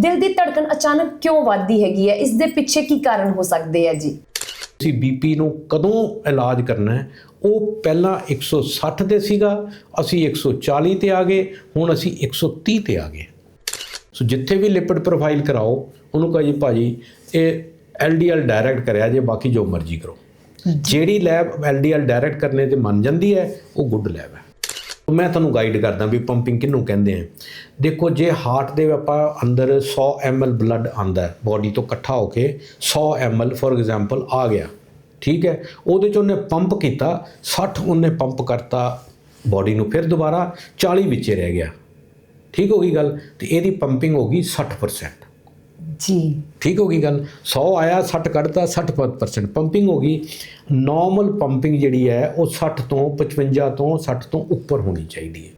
ਦਿਲ ਦੀ ਧੜਕਨ ਅਚਾਨਕ ਕਿਉਂ ਵੱਧਦੀ ਹੈਗੀ ਹੈ? ਇਸ ਦੇ ਪਿੱਛੇ ਕੀ ਕਾਰਨ ਹੋ ਸਕਦੇ ਆ ਜੀ? ਅਸੀਂ ਬੀਪੀ ਨੂੰ ਕਦੋਂ ਇਲਾਜ ਕਰਨਾ ਹੈ? ਉਹ ਪਹਿਲਾਂ 160 ਤੇ ਸੀਗਾ ਅਸੀਂ 140 ਤੇ ਆ ਗਏ ਹੁਣ ਅਸੀਂ 130 ਤੇ ਆ ਗਏ। ਸੋ ਜਿੱਥੇ ਵੀ ਲਿਪਿਡ ਪ੍ਰੋਫਾਈਲ ਕਰਾਓ ਉਹਨੂੰ ਕਹੋ ਜੀ ਭਾਜੀ ਇਹ ਐਲਡੀਐਲ ਡਾਇਰੈਕਟ ਕਰਿਆ ਜੇ ਬਾਕੀ ਜੋ ਮਰਜ਼ੀ ਕਰੋ। ਜਿਹੜੀ ਲੈਬ ਐਲਡੀਐਲ ਡਾਇਰੈਕਟ ਕਰਨੇ ਤੇ ਮੰਨ ਜਾਂਦੀ ਹੈ ਉਹ ਗੁੱਡ ਲੈਬ ਹੈ। ਮੈਂ ਤੁਹਾਨੂੰ ਗਾਈਡ ਕਰਦਾ ਵੀ ਪੰਪਿੰਗ ਕਿਹਨੂੰ ਕਹਿੰਦੇ ਆ। ਦੇਖੋ, ਜੇ ਹਾਰਟ ਦੇ ਆਪਾਂ ਅੰਦਰ 100 ml ਬਲੱਡ ਆਂਦਾ ਬਾਡੀ ਤੋਂ ਇਕੱਠਾ ਹੋ ਕੇ 100 ml ਫੋਰ ਐਗਜ਼ਾਮਪਲ ਆ ਗਿਆ, ਠੀਕ ਹੈ, ਉਹਦੇ ਚ ਉਹਨੇ ਪੰਪ ਕੀਤਾ 60 ਉਹਨੇ ਪੰਪ ਕਰਤਾ ਬਾਡੀ ਨੂੰ ਫਿਰ ਦੁਬਾਰਾ 40 ਵਿੱਚੇ ਰਹਿ ਗਿਆ। ਠੀਕ ਹੋ ਗਈ ਗੱਲ? ਤੇ ਇਹਦੀ ਪੰਪਿੰਗ ਹੋ ਗਈ 60% ਜੀ। ਠੀਕ ਹੋ ਗਈ ਗੱਲ? 100 ਆਇਆ 60 ਕੱਢਤਾ 60% ਪੰਪਿੰਗ ਹੋ ਗਈ। ਨਾਰਮਲ ਪੰਪਿੰਗ ਜਿਹੜੀ ਹੈ ਉਹ 60 ਤੋਂ 55 ਤੋਂ 60 ਤੋਂ ਉੱਪਰ ਹੋਣੀ ਚਾਹੀਦੀ ਹੈ।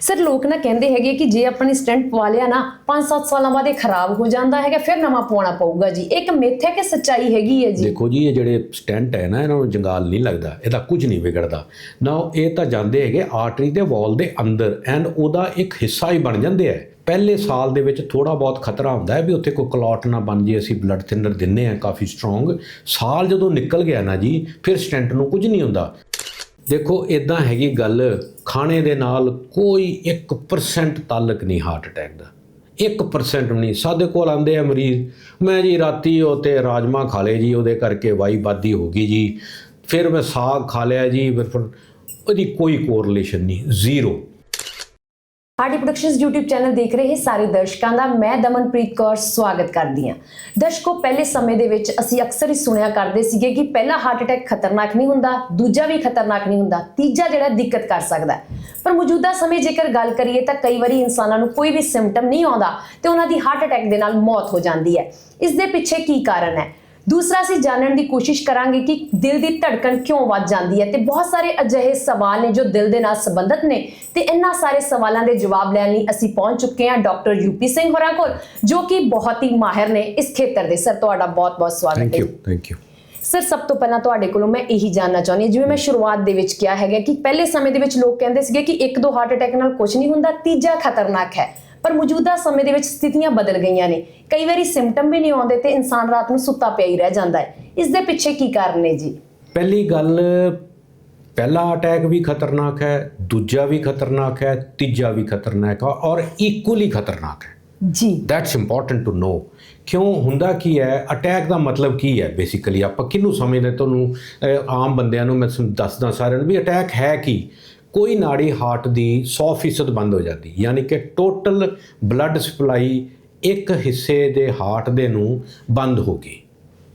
ਸਰ ਲੋਕ ਨਾ ਕਹਿੰਦੇ ਹੈਗੇ ਕਿ ਜੇ ਆਪਣੀ ਸਟੈਂਟ ਪਵਾ ਲਿਆ ਨਾ 5-7 ਸਾਲਾਂ ਬਾਅਦ ਇਹ ਖਰਾਬ ਹੋ ਜਾਂਦਾ ਹੈਗਾ ਫਿਰ ਨਵਾਂ ਪਵਾਉਣਾ ਪਊਗਾ ਜੀ। ਇੱਕ ਮਿੱਥ ਹੈ ਕਿ ਸੱਚਾਈ ਹੈਗੀ ਹੈ ਜੀ? ਦੇਖੋ ਜੀ ਇਹ ਜਿਹੜੇ ਸਟੈਂਟ ਹੈ ਨਾ ਇਹਨਾਂ ਨੂੰ ਜੰਗਾਲ ਨਹੀਂ ਲੱਗਦਾ। ਇਹਦਾ ਕੁਝ ਨਹੀਂ ਵਿਗੜਦਾ। ਨਾ ਇਹ ਤਾਂ ਜਾਂਦੇ ਹੈਗੇ ਆਰਟਰੀ ਦੇ ਵਾਲ ਦੇ ਅੰਦਰ ਐਂਡ ਉਹਦਾ ਇੱਕ ਹਿੱਸਾ ਹੀ ਬਣ ਜਾਂਦੇ ਹੈ ਪਹਿਲੇ ਸਾਲ ਦੇ ਵਿੱਚ ਥੋੜਾ ਬਹੁਤ ਖਤਰਾ ਹੁੰਦਾ ਹੈ ਵੀ ਉੱਥੇ ਕੋਈ ਕਲੌਟ ਨਾ ਬਣ ਜੇ, ਅਸੀਂ ਬਲੱਡ ਥਿਨਰ ਦਿੰਨੇ ਆ ਕਾਫੀ ਸਟਰੋਂਗ ਸਾਲ ਜਦੋਂ ਨਿਕਲ ਗਿਆ ਨਾ ਜੀ, ਫਿਰ ਸਟੈਂਟ ਨੂੰ ਕੁਝ ਨਹੀਂ ਹੁੰਦਾ। ਦੇਖੋ ਇਦਾਂ ਹੈਗੀ ਗੱਲ, ਖਾਣੇ ਦੇ ਨਾਲ ਕੋਈ 1% ਤਾਲਕ ਨਹੀਂ ਹਾਰਟ ਅਟੈਕ ਦਾ। 1% ਨਹੀਂ। ਸਾਡੇ ਕੋਲ ਆਂਦੇ ਆ ਮਰੀਜ਼, ਮੈਂ ਜੀ ਰਾਤੀ ਉਹ ਤੇ ਰਾਜਮਾ ਖਾ ਲਏ ਜੀ, ਉਹਦੇ ਕਰਕੇ ਵਾਈ ਬਾਦੀ ਹੋ ਗਈ ਜੀ। ਫਿਰ ਮੈਂ ਸਾਗ ਖਾ ਲਿਆ ਜੀ, ਫਿਰ ਉਹਦੀ ਕੋਈ ਕੋਰਿਲੇਸ਼ਨ ਨਹੀਂ zero Hardy productions YouTube channel ਦੇਖ ਰਹੇ ਸਾਰੇ ਦਰਸ਼ਕਾਂ ਦਾ ਮੈਂ ਦਮਨਪ੍ਰੀਤ ਕੌਰ ਸਵਾਗਤ ਕਰਦੀ ਹਾਂ। ਦਰਸ਼ਕੋ, ਪਹਿਲੇ ਸਮੇਂ ਦੇ ਵਿੱਚ ਅਸੀਂ ਅਕਸਰ ਹੀ ਸੁਣਿਆ ਕਰਦੇ ਸੀਗੇ ਕਿ ਪਹਿਲਾ ਹਾਰਟ ਅਟੈਕ ਖਤਰਨਾਕ ਨਹੀਂ ਹੁੰਦਾ, ਦੂਜਾ ਵੀ ਖਤਰਨਾਕ ਨਹੀਂ ਹੁੰਦਾ, ਤੀਜਾ ਜਿਹੜਾ ਦਿੱਕਤ ਕਰ ਸਕਦਾ ਪਰ ਮੌਜੂਦਾ ਸਮੇਂ ਜੇਕਰ ਗੱਲ ਕਰੀਏ ਤਾਂ ਕਈ ਵਾਰੀ ਇਨਸਾਨਾਂ ਨੂੰ ਕੋਈ ਵੀ ਸਿੰਪਟਮ ਨਹੀਂ ਆਉਂਦਾ ਤੇ ਉਹਨਾਂ ਦੀ ਹਾਰਟ ਅਟੈਕ ਦੇ ਨਾਲ ਮੌਤ ਹੋ ਜਾਂਦੀ ਹੈ। ਇਸ ਦੇ ਪਿੱਛੇ ਕੀ ਕਾਰਨ ਹੈ? ਦੂਸਰਾ ਅਸੀਂ ਜਾਣਨ ਦੀ ਕੋਸ਼ਿਸ਼ ਕਰਾਂਗੇ ਕਿ ਦਿਲ ਦੀ ਧੜਕਣ ਕਿਉਂ ਵੱਧ ਜਾਂਦੀ ਹੈ ਤੇ ਬਹੁਤ ਸਾਰੇ ਅਜਿਹੇ ਸਵਾਲ ਨੇ ਜੋ ਦਿਲ ਦੇ ਨਾਲ ਸੰਬੰਧਿਤ ਨੇ ਤੇ ਇਹਨਾਂ ਸਾਰੇ ਸਵਾਲਾਂ ਦੇ ਜਵਾਬ ਲੈਣ ਲਈ ਅਸੀਂ ਪਹੁੰਚ ਚੁੱਕੇ ਹਾਂ ਡਾਕਟਰ ਯੂਪੀ ਸਿੰਘ ਹੋਰਾਂ ਕੋਲ ਜੋ ਕਿ ਬਹੁਤ ਹੀ ਮਾਹਿਰ ਨੇ ਇਸ ਖੇਤਰ ਦੇ। ਸਰ ਤੁਹਾਡਾ ਬਹੁਤ-ਬਹੁਤ ਸਵਾਗਤ ਥੈਂਕ ਹੈ ਯੂ ਥੈਂਕ ਯੂ ਸਰ ਸਭ ਤੋਂ ਪਹਿਲਾਂ ਤੁਹਾਡੇ ਕੋਲੋਂ ਮੈਂ ਇਹੀ ਜਾਨਣਾ ਚਾਹੁੰਦੀ ਹਾਂ ਜਿਵੇਂ ਮੈਂ ਸ਼ੁਰੂਆਤ ਦੇ ਵਿੱਚ ਕਿਹਾ ਹੈਗਾ ਕਿ ਪਹਿਲੇ ਸਮੇਂ ਦੇ ਵਿੱਚ ਲੋਕ ਕਹਿੰਦੇ ਸੀਗੇ ਕਿ ਇੱਕ ਦੋ ਹਾਰਟ ਅਟੈਕ ਨਾਲ ਕੁਝ ਨਹੀਂ ਹੁੰਦਾ ਤੀਜਾ ਖਤਰਨਾਕ ਹੈ। ਪਰ ਮੌਜੂਦਾ ਸਮੇਂ ਦੇ ਵਿੱਚ ਸਥਿਤੀਆਂ ਬਦਲ ਗਈਆਂ ਨੇ। ਕਈ ਵਾਰੀ ਸਿੰਪਟਮ ਵੀ ਨਹੀਂ ਆਉਂਦੇ ਤੇ ਇਨਸਾਨ ਰਾਤ ਨੂੰ ਸੁੱਤਾ ਪਿਆ ਹੀ ਰਹਿ ਜਾਂਦਾ ਹੈ। ਇਸ ਦੇ ਪਿੱਛੇ ਕੀ ਕਾਰਨ ਨੇ ਜੀ? ਪਹਿਲੀ ਗੱਲ ਪਹਿਲਾ ਅਟੈਕ ਵੀ ਖਤਰਨਾਕ ਹੈ ਦੂਜਾ ਵੀ ਖਤਰਨਾਕ ਹੈ ਤੀਜਾ ਵੀ ਖਤਰਨਾਕ ਹੈ ਔਰ ਇਕੁਅਲੀ ਖਤਰਨਾਕ ਹੈ। ਜੀ। ਦੈਟਸ ਇੰਪੋਰਟੈਂਟ ਟੂ ਨੋ ਕਿਉਂ? ਹੁੰਦਾ ਕੀ ਹੈ? ਅਟੈਕ ਦਾ ਮਤਲਬ ਕੀ ਹੈ? ਬੇਸਿਕਲੀ ਆਪਾਂ ਕਿਹਨੂੰ ਸਮਝਦੇ? ਤੁਹਾਨੂੰ ਆਮ ਬੰਦਿਆਂ ਨੂੰ ਮੈਂ ਦੱਸਦਾ ਸਾਰਿਆਂ ਨੂੰ ਵੀ ਅਟੈਕ ਹੈ ਕੀ? ਕੋਈ ਨਾੜੀ ਹਾਰਟ ਦੀ 100% ਬੰਦ ਹੋ ਜਾਂਦੀ ਯਾਨੀ ਕਿ ਟੋਟਲ ਬਲੱਡ ਸਪਲਾਈ ਇੱਕ ਹਿੱਸੇ ਦੇ ਹਾਰਟ ਦੇ ਨੂੰ ਬੰਦ ਹੋ ਗਈ।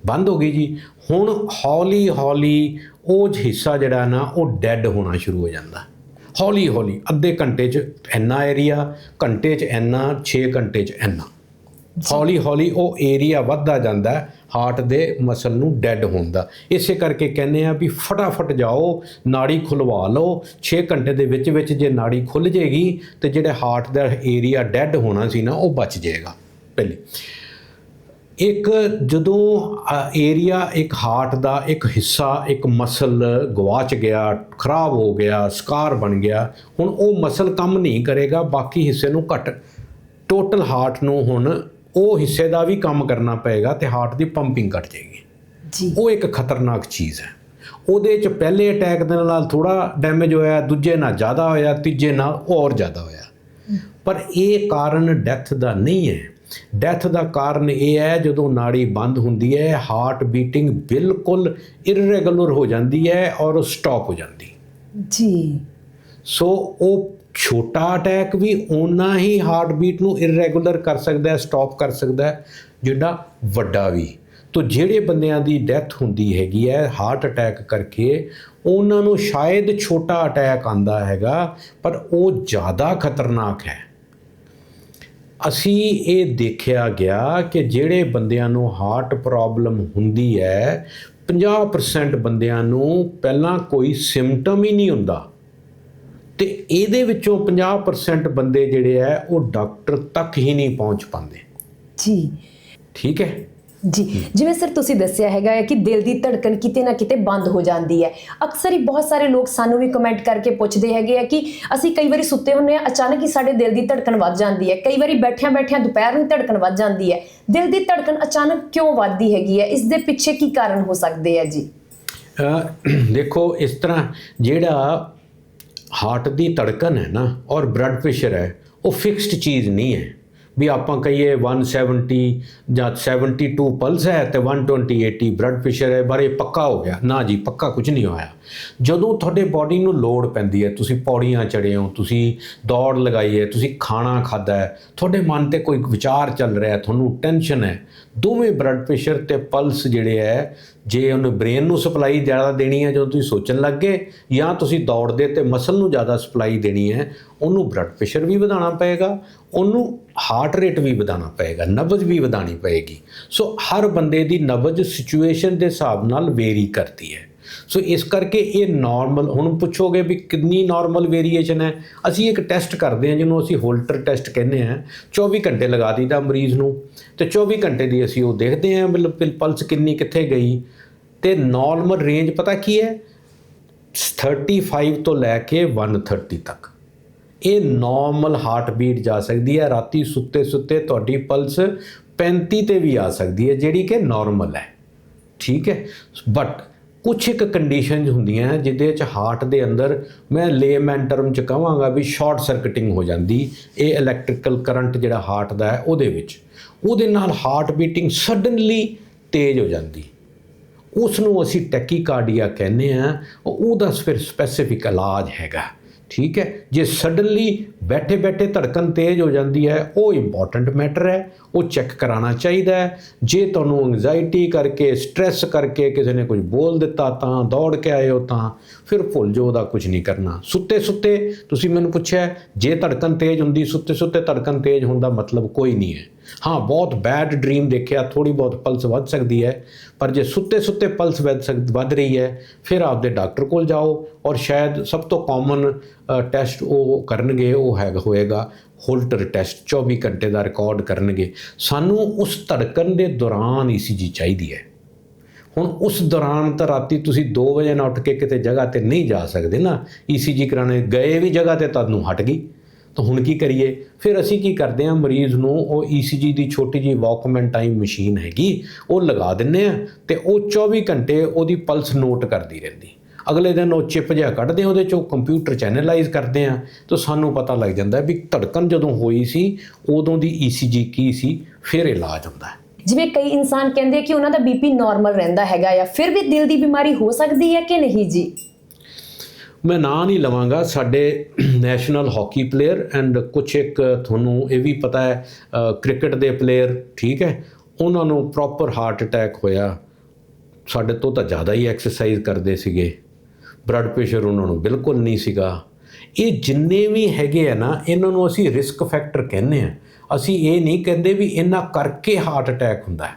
ਬੰਦ ਹੋ ਗਈ ਜੀ। ਹੁਣ ਹੌਲੀ ਹੌਲੀ ਉਹ ਹਿੱਸਾ ਜਿਹੜਾ ਨਾ ਉਹ ਡੈੱਡ ਹੋਣਾ ਸ਼ੁਰੂ ਹੋ ਜਾਂਦਾ। ਹੌਲੀ ਹੌਲੀ ਅੱਧੇ ਘੰਟੇ 'ਚ ਇੰਨਾ ਏਰੀਆ ਘੰਟੇ 'ਚ ਇੰਨਾ 6 ਘੰਟੇ 'ਚ ਇੰਨਾ। ਹੌਲੀ ਹੌਲੀ ਉਹ ਏਰੀਆ ਵੱਧਦਾ ਜਾਂਦਾ ਹੈ ਹਾਰਟ ਦੇ ਮਸਲ ਨੂੰ ਡੈੱਡ ਹੋਣ ਦਾ। ਇਸੇ ਕਰਕੇ ਕਹਿੰਦੇ ਆ ਵੀ ਫਟਾਫਟ ਜਾਓ, ਨਾੜੀ ਖੁਲਵਾ ਲਓ। 6 ਘੰਟੇ ਦੇ ਵਿੱਚ ਵਿੱਚ ਜੇ ਨਾੜੀ ਖੁੱਲ ਜੇਗੀ ਤੇ ਜਿਹੜੇ ਹਾਰਟ ਦਾ ਏਰੀਆ ਡੈੱਡ ਹੋਣਾ ਸੀ ਨਾ, ਉਹ ਬਚ ਜਾਏਗਾ ਪਹਿਲੇ। ਇੱਕ ਜਦੋਂ ਏਰੀਆ ਇੱਕ ਹਾਰਟ ਦਾ ਇੱਕ ਹਿੱਸਾ, ਇੱਕ ਮਸਲ ਗਵਾਚ ਗਿਆ, ਖਰਾਬ ਹੋ ਗਿਆ, ਸਕਾਰ ਬਣ ਗਿਆ, ਹੁਣ ਉਹ ਮਸਲ ਕੰਮ ਨਹੀਂ ਕਰੇਗਾ, ਬਾਕੀ ਹਿੱਸੇ ਨੂੰ ਘਟ। ਟੋਟਲ ਹਾਰਟ ਨੂੰ ਹੁਣ ਉਹ ਹਿੱਸੇ ਦਾ ਵੀ ਕੰਮ ਕਰਨਾ ਪਏਗਾ ਤੇ ਹਾਰਟ ਦੀ ਪੰਪਿੰਗ ਘਟ ਜਾਏਗੀ। ਜੀ। ਉਹ ਇੱਕ ਖਤਰਨਾਕ ਚੀਜ਼ ਹੈ। ਉਹਦੇ ਚ ਪਹਿਲੇ ਅਟੈਕ ਦੇ ਨਾਲ ਥੋੜਾ ਡੈਮੇਜ ਹੋਇਆ ਦੂਜੇ ਨਾਲ ਜ਼ਿਆਦਾ ਹੋਇਆ ਤੀਜੇ ਨਾਲ ਹੋਰ ਜ਼ਿਆਦਾ ਹੋਇਆ। ਪਰ ਇਹ ਕਾਰਨ ਡੈਥ ਦਾ ਨਹੀਂ ਹੈ। ਡੈਥ ਦਾ ਕਾਰਨ ਇਹ ਹੈ ਜਦੋਂ ਨਾੜੀ ਬੰਦ ਹੁੰਦੀ ਹੈ ਹਾਰਟ ਬੀਟਿੰਗ ਬਿਲਕੁਲ ਇਰਰੈਗੂਲਰ ਹੋ ਜਾਂਦੀ ਹੈ ਔਰ ਸਟਾਪ ਹੋ ਜਾਂਦੀ। ਜੀ। ਸੋ ਉਹ ਛੋਟਾ ਅਟੈਕ ਵੀ ਓਨਾ ਹੀ ਹਾਰਟ ਬੀਟ ਨੂੰ ਇਰਰੈਗੂਲਰ ਕਰ ਸਕਦਾ ਹੈ ਸਟਾਪ ਕਰ ਸਕਦਾ ਹੈ, ਜਿਹੜਾ ਵੱਡਾ ਵੀ। ਤੋ ਜਿਹੜੇ ਬੰਦਿਆਂ ਦੀ ਡੈਥ ਹੁੰਦੀ ਹੈਗੀ ਹੈ ਹਾਰਟ ਅਟੈਕ ਕਰਕੇ, ਉਹਨਾਂ ਨੂੰ ਸ਼ਾਇਦ ਛੋਟਾ ਅਟੈਕ ਆਂਦਾ ਹੈਗਾ, ਪਰ ਉਹ ਜ਼ਿਆਦਾ ਖਤਰਨਾਕ ਹੈ। ਅਸੀਂ ਇਹ ਦੇਖਿਆ ਗਿਆ ਕਿ ਜਿਹੜੇ ਬੰਦਿਆਂ ਨੂੰ ਹਾਰਟ ਪ੍ਰੋਬਲਮ ਹੁੰਦੀ ਹੈ 50% ਬੰਦਿਆਂ ਨੂੰ ਪਹਿਲਾਂ ਕੋਈ ਸਿੰਪਟਮ ਹੀ ਨਹੀਂ ਹੁੰਦਾ। ਤੇ ਇਹਦੇ ਵਿੱਚੋਂ 50% ਬੰਦੇ ਜਿਹੜੇ ਆ ਉਹ ਡਾਕਟਰ ਤੱਕ ਹੀ ਨਹੀਂ ਪਹੁੰਚ ਪਾਉਂਦੇ। ਜੀ। ਠੀਕ ਹੈ? ਜੀ। ਜਿਵੇਂ ਸਰ ਤੁਸੀਂ ਦੱਸਿਆ ਹੈਗਾ ਹੈ ਕਿ ਦਿਲ ਦੀ ਧੜਕਨ ਕਿਤੇ ਨਾ ਕਿਤੇ ਬੰਦ ਹੋ ਜਾਂਦੀ ਹੈ। ਅਕਸਰ ਹੀ ਬਹੁਤ ਸਾਰੇ ਲੋਕ ਸਾਨੂੰ ਵੀ ਕਮੈਂਟ ਕਰਕੇ ਪੁੱਛਦੇ ਹੈਗੇ ਆ ਕਿ ਅਸੀਂ ਕਈ ਵਾਰੀ ਸੁੱਤੇ ਹੁੰਨੇ ਆ ਅਚਾਨਕ ਹੀ ਸਾਡੇ ਦਿਲ ਦੀ ਧੜਕਨ ਵੱਧ ਜਾਂਦੀ ਹੈ। ਕਈ ਵਾਰੀ ਬੈਠਿਆਂ ਬੈਠਿਆਂ ਦੁਪਹਿਰ ਨੂੰ ਹੀ ਧੜਕਨ ਵੱਧ ਜਾਂਦੀ ਹੈ। ਦਿਲ ਦੀ ਧੜਕਨ ਅਚਾਨਕ ਕਿਉਂ ਵੱਧਦੀ ਹੈਗੀ ਹੈ? ਇਸ ਦੇ ਪਿੱਛੇ ਕੀ ਕਾਰਨ ਹੋ ਸਕਦੇ ਆ ਜੀ? ਦੇਖੋ ਇਸ ਤਰ੍ਹਾਂ ਜਿਹੜਾ ਹਾਰਟ ਦੀ ਧੜਕਨ ਹੈ ਨਾ ਔਰ ਬਲੱਡ ਪ੍ਰੈਸ਼ਰ ਹੈ, ਉਹ ਫਿਕਸਡ ਚੀਜ਼ ਨਹੀਂ ਹੈ। ਵੀ ਆਪਾਂ ਕਹੀਏ 170 ਜਾਂ 72 ਪਲਸ ਹੈ ਤੇ 120 80 ਬਲੱਡ ਪ੍ਰੈਸ਼ਰ ਹੈ ਬਾਰੇ ਪੱਕਾ ਹੋ ਗਿਆ। ਨਾ ਜੀ, ਪੱਕਾ ਕੁਝ ਨਹੀਂ ਹੋਇਆ। ਜਦੋਂ ਤੁਹਾਡੇ ਬਾਡੀ ਨੂੰ ਲੋੜ ਪੈਂਦੀ ਹੈ, ਤੁਸੀਂ ਪੌੜੀਆਂ ਚੜ੍ਹੇ ਹੋ, ਤੁਸੀਂ ਦੌੜ ਲਗਾਈ ਹੈ, ਤੁਸੀਂ ਖਾਣਾ ਖਾਦਾ ਹੈ, ਤੁਹਾਡੇ ਮਨ ਤੇ ਕੋਈ ਵਿਚਾਰ ਚੱਲ ਰਿਹਾ ਹੈ, ਤੁਹਾਨੂੰ ਟੈਨਸ਼ਨ ਹੈ, ਦੋਵੇਂ ਬਲੱਡ ਪ੍ਰੈਸ਼ਰ ਤੇ ਪਲਸ ਜਿਹੜੇ ਹੈ, ਜੇ ਉਹਨੂੰ ਬ੍ਰੇਨ ਨੂੰ ਸਪਲਾਈ ਜ਼ਿਆਦਾ ਦੇਣੀ ਹੈ, ਜਦੋਂ ਤੁਸੀਂ ਸੋਚਣ ਲੱਗ ਗਏ, ਜਾਂ ਤੁਸੀਂ ਦੌੜਦੇ ਤੇ ਮਸਲ ਨੂੰ ਜ਼ਿਆਦਾ ਸਪਲਾਈ ਦੇਣੀ ਹੈ, ਉਹਨੂੰ ਬਲੱਡ ਪ੍ਰੈਸ਼ਰ ਵੀ ਵਧਾਉਣਾ ਪਏਗਾ, ਉਹਨੂੰ ਹਾਰਟ ਰੇਟ ਵੀ ਵਧਾਉਣਾ ਪਏਗਾ, ਨਬਜ਼ ਵੀ ਵਧਾਣੀ ਪਏਗੀ। ਸੋ ਹਰ ਬੰਦੇ ਦੀ ਨਬਜ਼ ਸਿਚੁਏਸ਼ਨ ਦੇ ਹਿਸਾਬ ਨਾਲ ਵੇਰੀ ਕਰਦੀ ਹੈ। ਸੋ ਇਸ ਕਰਕੇ ਇਹ ਨਾਰਮਲ ਹੁਣ ਪੁੱਛੋਗੇ ਵੀ ਕਿੰਨੀ ਨਾਰਮਲ ਵੇਰੀਏਸ਼ਨ ਹੈ? ਅਸੀਂ ਇੱਕ ਟੈਸਟ ਕਰਦੇ ਹਾਂ, ਜਿਹਨੂੰ ਅਸੀਂ ਹੋਲਟਰ ਟੈਸਟ ਕਹਿੰਦੇ ਹਾਂ। 24 ਘੰਟੇ ਲਗਾ ਦਈਦਾ ਮਰੀਜ਼ ਨੂੰ। ਤੇ 24 ਘੰਟੇ ਦੀ ਅਸੀਂ ਉਹ ਦੇਖਦੇ ਹਾਂ, ਮਤਲਬ ਪਲਸ ਕਿੰਨੀ ਕਿੱਥੇ ਗਈ। ਤੇ ਨਾਰਮਲ ਰੇਂਜ ਪਤਾ ਕੀ ਹੈ? 35 ਤੋਂ ਲੈ ਕੇ 130 ਤੱਕ। ਇਹ ਨਾਰਮਲ ਹਾਰਟ ਬੀਟ ਜਾ ਸਕਦੀ ਹੈ। ਰਾਤੀ ਸੁੱਤੇ ਸੁੱਤੇ ਤੁਹਾਡੀ ਪਲਸ 35 ਤੇ ਵੀ ਆ ਸਕਦੀ ਹੈ, ਜਿਹੜੀ ਕਿ ਨਾਰਮਲ ਹੈ। ਠੀਕ ਹੈ? ਬਟ ਕੁਝ ਇੱਕ ਕੰਡੀਸ਼ਨਸ ਹੁੰਦੀਆਂ ਜਿਹਦੇ 'ਚ ਹਾਰਟ ਦੇ ਅੰਦਰ ਮੈਂ ਲੇਮੈਨ ਟਰਮ ਚ ਕਹਾਂਗਾ ਵੀ ਸ਼ਾਰਟ ਸਰਕਟਿੰਗ ਹੋ ਜਾਂਦੀ, ਇਹ ਇਲੈਕਟ੍ਰੀਕਲ ਕਰੰਟ ਜਿਹੜਾ ਹਾਰਟ ਦਾ ਹੈ, ਉਹਦੇ ਵਿੱਚ। ਉਹਦੇ ਨਾਲ ਹਾਰਟ ਬੀਟਿੰਗ ਸਡਨਲੀ ਤੇਜ਼ ਹੋ ਜਾਂਦੀ। ਉਸ ਨੂੰ ਅਸੀਂ ਟੈਕੀਕਾਰਡੀਆ ਕਹਿੰਦੇ ਆ ਉਹਦਾ ਫਿਰ ਸਪੈਸੀਫਿਕ ਇਲਾਜ ਹੈਗਾ। ਠੀਕ ਹੈ? ਜੇ ਸਡਨਲੀ ਬੈਠੇ ਬੈਠੇ ਧੜਕਣ ਤੇਜ਼ ਹੋ ਜਾਂਦੀ ਹੈ, ਉਹ ਇੰਪੋਰਟੈਂਟ ਮੈਟਰ ਹੈ, ਉਹ ਚੈੱਕ ਕਰਾਉਣਾ ਚਾਹੀਦਾ ਹੈ। ਜੇ ਤੁਹਾਨੂੰ ਐਂਜ਼ਾਈਟੀ ਕਰਕੇ ਸਟ੍ਰੈਸ ਕਰਕੇ ਕਿਸੇ ਨੇ ਕੁਝ ਬੋਲ ਦਿੱਤਾ ਤਾਂ ਦੌੜ ਕੇ ਆਏ ਹੋ ਤਾਂ, ਫਿਰ ਭੁੱਲ ਜਾਓ, ਉਹਦਾ ਕੁਝ ਨਹੀਂ ਕਰਨਾ। ਸੁੱਤੇ ਸੁੱਤੇ ਤੁਸੀਂ ਮੈਨੂੰ ਪੁੱਛਿਆ, ਜੇ ਧੜਕਣ ਤੇਜ਼ ਹੁੰਦੀ, ਸੁੱਤੇ ਸੁੱਤੇ ਧੜਕਣ ਤੇਜ਼ ਹੋਣ ਦਾ ਮਤਲਬ ਕੋਈ ਨਹੀਂ ਹੈ। ਹਾਂ, ਬਹੁਤ ਬੈਡ ਡ੍ਰੀਮ ਦੇਖਿਆ ਥੋੜੀ ਬਹੁਤ ਪਲਸ ਵੱਧ ਸਕਦੀ ਹੈ, ਪਰ ਜੇ ਸੁੱਤੇ ਸੁੱਤੇ ਪਲਸ ਵੱਧ ਸਕ, ਵੱਧ ਰਹੀ ਹੈ, ਫਿਰ ਆਪਦੇ ਡਾਕਟਰ ਕੋਲ ਜਾਓ ਔਰ ਸ਼ਾਇਦ ਸਭ ਤੋਂ ਕਾਮਨ ਟੈਸਟ ਉਹ ਕਰਨਗੇ, ਉਹ ਹੈਗਾ ਹੋਏਗਾ ਹੋਲਟਰ ਟੈਸਟ 24 ਘੰਟੇ ਦਾ ਰਿਕਾਰਡ ਕਰਨਗੇ। ਸਾਨੂੰ ਉਸ ਧੜਕਣ ਦੇ ਦੌਰਾਨ ਈਸੀਜੀ ਚਾਹੀਦੀ ਹੈ। ਹੁਣ ਉਸ ਦੌਰਾਨ ਤਾਂ ਰਾਤੀ ਤੁਸੀਂ 2 ਵਜੇ ਨਾਲ ਉੱਠ ਕੇ ਕਿਤੇ ਜਗ੍ਹਾ ਤੇ ਨਹੀਂ ਜਾ ਸਕਦੇ ਨਾ ਈਸੀਜੀ ਕਰਾਣੇ ਗਏ ਵੀ ਜਗ੍ਹਾ ਤੇ ਤੁਹਾਨੂੰ ਹਟ ਗਈ। ਤਾਂ ਹੁਣ ਕੀ ਕਰੀਏ? ਫਿਰ ਅਸੀਂ ਕੀ ਕਰਦੇ ਹਾਂ? ਮਰੀਜ਼ ਨੂੰ ਉਹ ECG ਦੀ ਛੋਟੀ ਜਿਹੀ ਵਾਕਮੈਨ ਟਾਈਮ ਮਸ਼ੀਨ ਹੈਗੀ, ਉਹ ਲਗਾ ਦਿੰਨੇ ਆ ਤੇ ਉਹ 24 ਘੰਟੇ ਉਹਦੀ ਪਲਸ ਨੋਟ ਕਰਦੀ ਰਹਿੰਦੀ। ਅਗਲੇ ਦਿਨ ਉਹ ਚਿਪ ਜਿਹਾ ਕੱਢਦੇ ਆ ਉਹਦੇ ਚੋਂ ਕੰਪਿਊਟਰ ਚੈਨਲਾਈਜ਼ ਕਰਦੇ ਆ ਤਾਂ ਸਾਨੂੰ ਪਤਾ ਲੱਗ ਜਾਂਦਾ ਵੀ ਧੜਕਣ ਜਦੋਂ ਹੋਈ ਸੀ, ਉਦੋਂ ਦੀ ECG ਕੀ ਸੀ, ਫਿਰ ਇਲਾਜ ਹੁੰਦਾ ਹੈ। ਜਿਵੇਂ ਕਈ ਇਨਸਾਨ ਕਹਿੰਦੇ ਕਿ ਉਹਨਾਂ ਦਾ ਬੀਪੀ ਨਾਰਮਲ ਰਹਿੰਦਾ ਹੈਗਾ ਜਾਂ ਫਿਰ ਵੀ ਦਿਲ ਦੀ ਬਿਮਾਰੀ ਹੋ ਸਕਦੀ ਹੈ ਕਿ ਨਹੀਂ ਜੀ? ਮੈਂ ਨਾਂ ਨਹੀਂ ਲਵਾਂਗਾ, ਸਾਡੇ ਨੈਸ਼ਨਲ ਹਾਕੀ ਪਲੇਅਰ ਐਂਡ ਕੁਛ ਇੱਕ ਤੁਹਾਨੂੰ ਇਹ ਵੀ ਪਤਾ ਹੈ ਕ੍ਰਿਕਟ ਦੇ ਪਲੇਅਰ ਠੀਕ ਹੈ? ਉਹਨਾਂ ਨੂੰ ਪ੍ਰੋਪਰ ਹਾਰਟ ਅਟੈਕ ਹੋਇਆ। ਸਾਡੇ ਤੋਂ ਤਾਂ ਜ਼ਿਆਦਾ ਹੀ ਐਕਸਰਸਾਈਜ਼ ਕਰਦੇ ਸੀਗੇ। ਬਲੱਡ ਪ੍ਰੈਸ਼ਰ ਉਹਨਾਂ ਨੂੰ ਬਿਲਕੁਲ ਨਹੀਂ ਸੀਗਾ। ਇਹ ਜਿੰਨੇ ਵੀ ਹੈਗੇ ਆ ਨਾ, ਇਹਨਾਂ ਨੂੰ ਅਸੀਂ ਰਿਸਕ ਫੈਕਟਰ ਕਹਿੰਦੇ ਆ। ਅਸੀਂ ਇਹ ਨਹੀਂ ਕਹਿੰਦੇ ਵੀ ਇਹਨਾਂ ਕਰਕੇ ਹਾਰਟ ਅਟੈਕ ਹੁੰਦਾ ਹੈ।